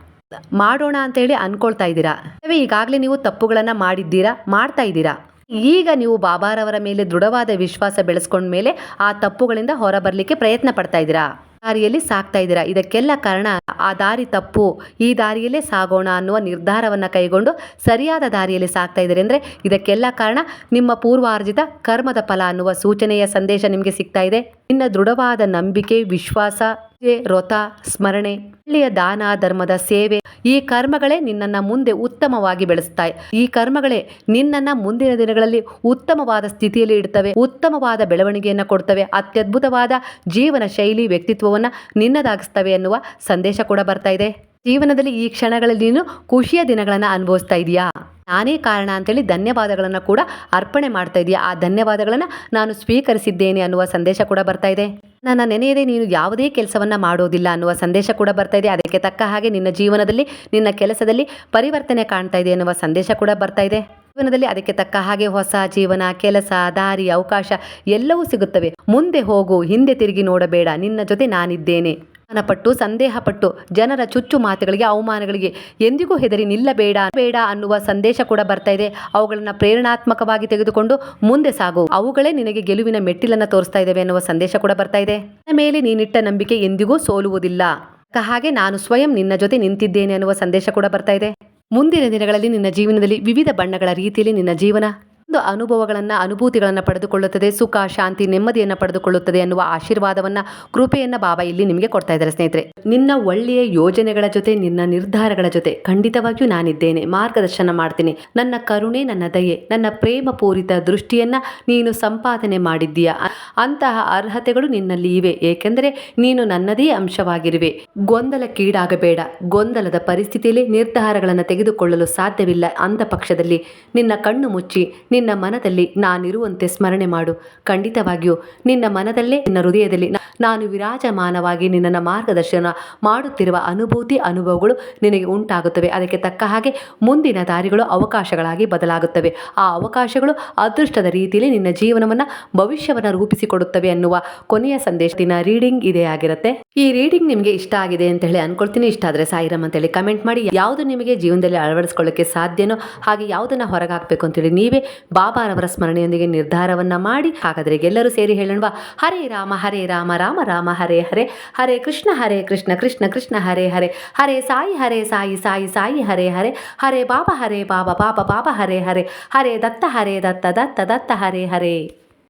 ಮಾಡೋಣ ಅಂತೇಳಿ ಅನ್ಕೊಳ್ತಾ ಇದ್ದೀರಾ? ಈಗಾಗಲೇ ನೀವು ತಪ್ಪುಗಳನ್ನ ಮಾಡಿದ್ದೀರಾ? ಮಾಡ್ತಾ ಇದ್ದೀರಾ? ಈಗ ನೀವು ಬಾಬಾರವರ ಮೇಲೆ ದೃಢವಾದ ವಿಶ್ವಾಸ ಬೆಳೆಸ್ಕೊಂಡ್ಮೇಲೆ ಆ ತಪ್ಪುಗಳಿಂದ ಹೊರಬರಲಿಕ್ಕೆ ಪ್ರಯತ್ನ ಪಡ್ತಾ ಇದ್ದೀರಾ? ದಾರಿಯಲ್ಲಿ ಸಾಕ್ತಾ ಇದ್ದೀರಾ? ಇದಕ್ಕೆಲ್ಲ ಕಾರಣ ಆ ದಾರಿ ತಪ್ಪು. ಈ ದಾರಿಯಲ್ಲೇ ಸಾಗೋಣ ಅನ್ನುವ ನಿರ್ಧಾರವನ್ನು ಕೈಗೊಂಡು ಸರಿಯಾದ ದಾರಿಯಲ್ಲಿ ಸಾಕ್ತಾ ಇದ್ದೀರಿ ಅಂದರೆ ಇದಕ್ಕೆಲ್ಲ ಕಾರಣ ನಿಮ್ಮ ಪೂರ್ವಾರ್ಜಿತ ಕರ್ಮದ ಫಲ ಅನ್ನುವ ಸೂಚನೆಯ ಸಂದೇಶ ನಿಮಗೆ ಸಿಗ್ತಾ ಇದೆ. ನಿನ್ನ ದೃಢವಾದ ನಂಬಿಕೆ, ವಿಶ್ವಾಸ ವ್ರತ ಸ್ಮರಣೆ, ಒಳ್ಳೆಯ ದಾನ, ಧರ್ಮದ ಸೇವೆ ಈ ಕರ್ಮಗಳೇ ನಿನ್ನನ್ನ ಮುಂದೆ ಉತ್ತಮವಾಗಿ ಬೆಳೆಸ್ತಾ ಈ ಕರ್ಮಗಳೇ ನಿನ್ನನ್ನ ಮುಂದಿನ ದಿನಗಳಲ್ಲಿ ಉತ್ತಮವಾದ ಸ್ಥಿತಿಯಲ್ಲಿ ಇಡ್ತವೆ, ಉತ್ತಮವಾದ ಬೆಳವಣಿಗೆಯನ್ನ ಕೊಡ್ತವೆ, ಅತ್ಯದ್ಭುತವಾದ ಜೀವನ ಶೈಲಿ, ವ್ಯಕ್ತಿತ್ವವನ್ನು ನಿನ್ನದಾಗಿಸ್ತವೆ ಎನ್ನುವ ಸಂದೇಶ ಕೂಡ ಬರ್ತಾ ಇದೆ. ಜೀವನದಲ್ಲಿ ಈ ಕ್ಷಣಗಳಲ್ಲಿ ನೀನು ಖುಷಿಯ ದಿನಗಳನ್ನು ಅನುಭವಿಸ್ತಾ ಇದೆಯಾ? ನಾನೇ ಕಾರಣ ಅಂತೇಳಿ ಧನ್ಯವಾದಗಳನ್ನು ಕೂಡ ಅರ್ಪಣೆ ಮಾಡ್ತಾ ಇದೆಯಾ? ಆ ಧನ್ಯವಾದಗಳನ್ನು ನಾನು ಸ್ವೀಕರಿಸಿದ್ದೇನೆ ಅನ್ನುವ ಸಂದೇಶ ಕೂಡ ಬರ್ತಾ ಇದೆ. ನನ್ನ ನೆನೆಯದೆ ನೀನು ಯಾವುದೇ ಕೆಲಸವನ್ನು ಮಾಡೋದಿಲ್ಲ ಅನ್ನುವ ಸಂದೇಶ ಕೂಡ ಬರ್ತಾ ಇದೆ. ಅದಕ್ಕೆ ತಕ್ಕ ಹಾಗೆ ನಿನ್ನ ಜೀವನದಲ್ಲಿ, ನಿನ್ನ ಕೆಲಸದಲ್ಲಿ ಪರಿವರ್ತನೆ ಕಾಣ್ತಾ ಇದೆ ಅನ್ನುವ ಸಂದೇಶ ಕೂಡ ಬರ್ತಾ ಇದೆ. ಜೀವನದಲ್ಲಿ ಅದಕ್ಕೆ ತಕ್ಕ ಹಾಗೆ ಹೊಸ ಜೀವನ, ಕೆಲಸ, ದಾರಿ, ಅವಕಾಶ ಎಲ್ಲವೂ ಸಿಗುತ್ತವೆ. ಮುಂದೆ ಹೋಗು, ಹಿಂದೆ ತಿರುಗಿ ನೋಡಬೇಡ. ನಿನ್ನ ಜೊತೆ ನಾನಿದ್ದೇನೆ. ಪಟ್ಟು ಸಂದೇಹಪಟ್ಟು, ಜನರ ಚುಚ್ಚು ಮಾತುಗಳಿಗೆ, ಅವಮಾನಗಳಿಗೆ ಎಂದಿಗೂ ಹೆದರಿ ನಿಲ್ಲಬೇಡ, ಬೇಡ ಅನ್ನುವ ಸಂದೇಶ ಕೂಡ ಬರ್ತಾ ಇದೆ. ಅವುಗಳನ್ನ ಪ್ರೇರಣಾತ್ಮಕವಾಗಿ ತೆಗೆದುಕೊಂಡು ಮುಂದೆ ಸಾಗು. ಅವುಗಳೇ ನಿನಗೆ ಗೆಲುವಿನ ಮೆಟ್ಟಿಲನ್ನ ತೋರಿಸ್ತಾ ಇದ್ದಾವೆ ಅನ್ನುವ ಸಂದೇಶ ಕೂಡ ಬರ್ತಾ ಇದೆ. ಮೇಲೆ ನೀನಿಟ್ಟ ನಂಬಿಕೆ ಎಂದಿಗೂ ಸೋಲುವುದಿಲ್ಲ. ಹಾಗೆ ನಾನು ಸ್ವಯಂ ನಿನ್ನ ಜೊತೆ ನಿಂತಿದ್ದೇನೆ ಅನ್ನುವ ಸಂದೇಶ ಕೂಡ ಬರ್ತಾ ಇದೆ. ಮುಂದಿನ ದಿನಗಳಲ್ಲಿ ನಿನ್ನ ಜೀವನದಲ್ಲಿ ವಿವಿಧ ಬಣ್ಣಗಳ ರೀತಿಯಲ್ಲಿ ನಿನ್ನ ಜೀವನ ಅನುಭವಗಳನ್ನ, ಅನುಭೂತಿಗಳನ್ನ ಪಡೆದುಕೊಳ್ಳುತ್ತದೆ, ಸುಖ, ಶಾಂತಿ, ನೆಮ್ಮದಿಯನ್ನು ಪಡೆದುಕೊಳ್ಳುತ್ತದೆ ಅನ್ನುವ ಆಶೀರ್ವಾದವನ್ನ, ಕೃಪೆಯನ್ನ ಬಾಬಾ ಇಲ್ಲಿ ನಿಮಗೆ ಕೊಡ್ತಾ ಇದ್ದಾರೆ ಸ್ನೇಹಿತರೆ. ನಿನ್ನ ಒಳ್ಳೆಯ ಯೋಜನೆಗಳ ಜೊತೆ, ನಿನ್ನ ನಿರ್ಧಾರಗಳ ಜೊತೆ ಖಂಡಿತವಾಗಿಯೂ ನಾನಿದ್ದೇನೆ. ಮಾರ್ಗದರ್ಶನ ಮಾಡ್ತೀನಿ. ನನ್ನ ಕರುಣೆ, ನನ್ನ ದಯೆ, ನನ್ನ ಪ್ರೇಮ ಪೂರಿತ ದೃಷ್ಟಿಯನ್ನ ನೀನು ಸಂಪಾದನೆ ಮಾಡಿದ್ದೀಯಾ? ಅಂತಹ ಅರ್ಹತೆಗಳು ನಿನ್ನಲ್ಲಿ ಇವೆ. ಏಕೆಂದರೆ ನೀನು ನನ್ನದೇ ಅಂಶವಾಗಿರುವೆ. ಗೊಂದಲಕ್ಕೀಡಾಗಬೇಡ ಗೊಂದಲದ ಪರಿಸ್ಥಿತಿಯಲ್ಲಿ ನಿರ್ಧಾರಗಳನ್ನು ತೆಗೆದುಕೊಳ್ಳಲು ಸಾಧ್ಯವಿಲ್ಲ. ಅಂದ ಪಕ್ಷದಲ್ಲಿ ನಿನ್ನ ಕಣ್ಣು ಮುಚ್ಚಿ, ನಿನ್ನ ಮನದಲ್ಲಿ ನಾನಿರುವಂತೆ ಸ್ಮರಣೆ ಮಾಡು. ಖಂಡಿತವಾಗಿಯೂ, ನಿನ್ನ ಮನದಲ್ಲೇ, ನಿನ್ನ ಹೃದಯದಲ್ಲಿ ನಾನು ವಿರಾಜಮಾನವಾಗಿ ನಿನ್ನನ್ನು ಮಾರ್ಗದರ್ಶನ ಮಾಡುತ್ತಿರುವ ಅನುಭೂತಿ, ಅನುಭವಗಳು ನಿನಗೆ ಉಂಟಾಗುತ್ತವೆ. ಅದಕ್ಕೆ ತಕ್ಕ ಹಾಗೆ ಮುಂದಿನ ದಾರಿಗಳು ಅವಕಾಶಗಳಾಗಿ ಬದಲಾಗುತ್ತವೆ. ಆ ಅವಕಾಶಗಳು ಅದೃಷ್ಟದ ರೀತಿಯಲ್ಲಿ ನಿನ್ನ ಜೀವನವನ್ನ ಭವಿಷ್ಯವನ್ನು ರೂಪಿಸಿಕೊಡುತ್ತವೆ ಅನ್ನುವ ಕೊನೆಯ ಸಂದೇಶದಿನ ರೀಡಿಂಗ್ ಇದೇ ಆಗಿರುತ್ತೆ. ಈ ರೀಡಿಂಗ್ ನಿಮಗೆ ಇಷ್ಟ ಆಗಿದೆ ಅಂತ ಹೇಳಿ ಅನ್ಕೊಳ್ತೀನಿ. ಇಷ್ಟ ಆದರೆ ಸಾಯಿರಮ್ ಅಂತ ಹೇಳಿ ಕಮೆಂಟ್ ಮಾಡಿ. ಯಾವುದು ನಿಮಗೆ ಜೀವನದಲ್ಲಿ ಅಳವಡಿಸ್ಕೊಳ್ಳೋಕ್ಕೆ ಸಾಧ್ಯನೋ ಹಾಗೆ ಯಾವುದನ್ನು ಹೊರಗೆ ಹಾಕಬೇಕು ಅಂತೇಳಿ ನೀವೇ ಬಾಬಾರವರ ಸ್ಮರಣೆಯೊಂದಿಗೆ ನಿರ್ಧಾರವನ್ನ ಮಾಡಿ. ಹಾಗಾದರೆ ಎಲ್ಲರೂ ಸೇರಿ ಹೇಳೋಣವಾ? ಹರೇ ರಾಮ ಹರೇ ರಾಮ ರಾಮ ರಾಮ, ಹರೇ ಹರೇ ಹರೇ ಕೃಷ್ಣ ಹರೇ ಕೃಷ್ಣ ಕೃಷ್ಣ ಕೃಷ್ಣ, ಹರೇ ಹರೇ ಹರೇ ಸಾಯಿ ಹರೇ ಸಾಯಿ ಸಾಯಿ ಸಾಯಿ, ಹರೇ ಹರೇ ಹರೇ ಬಾಬಾ ಹರೇ ಬಾಬಾ ಬಾಬಾ ಬಾಬಾ, ಹರೇ ಹರೇ ಹರೇ ದತ್ತ ಹರೇ ದತ್ತ ದತ್ತ ದತ್ತ, ಹರೇ ಹರೇ.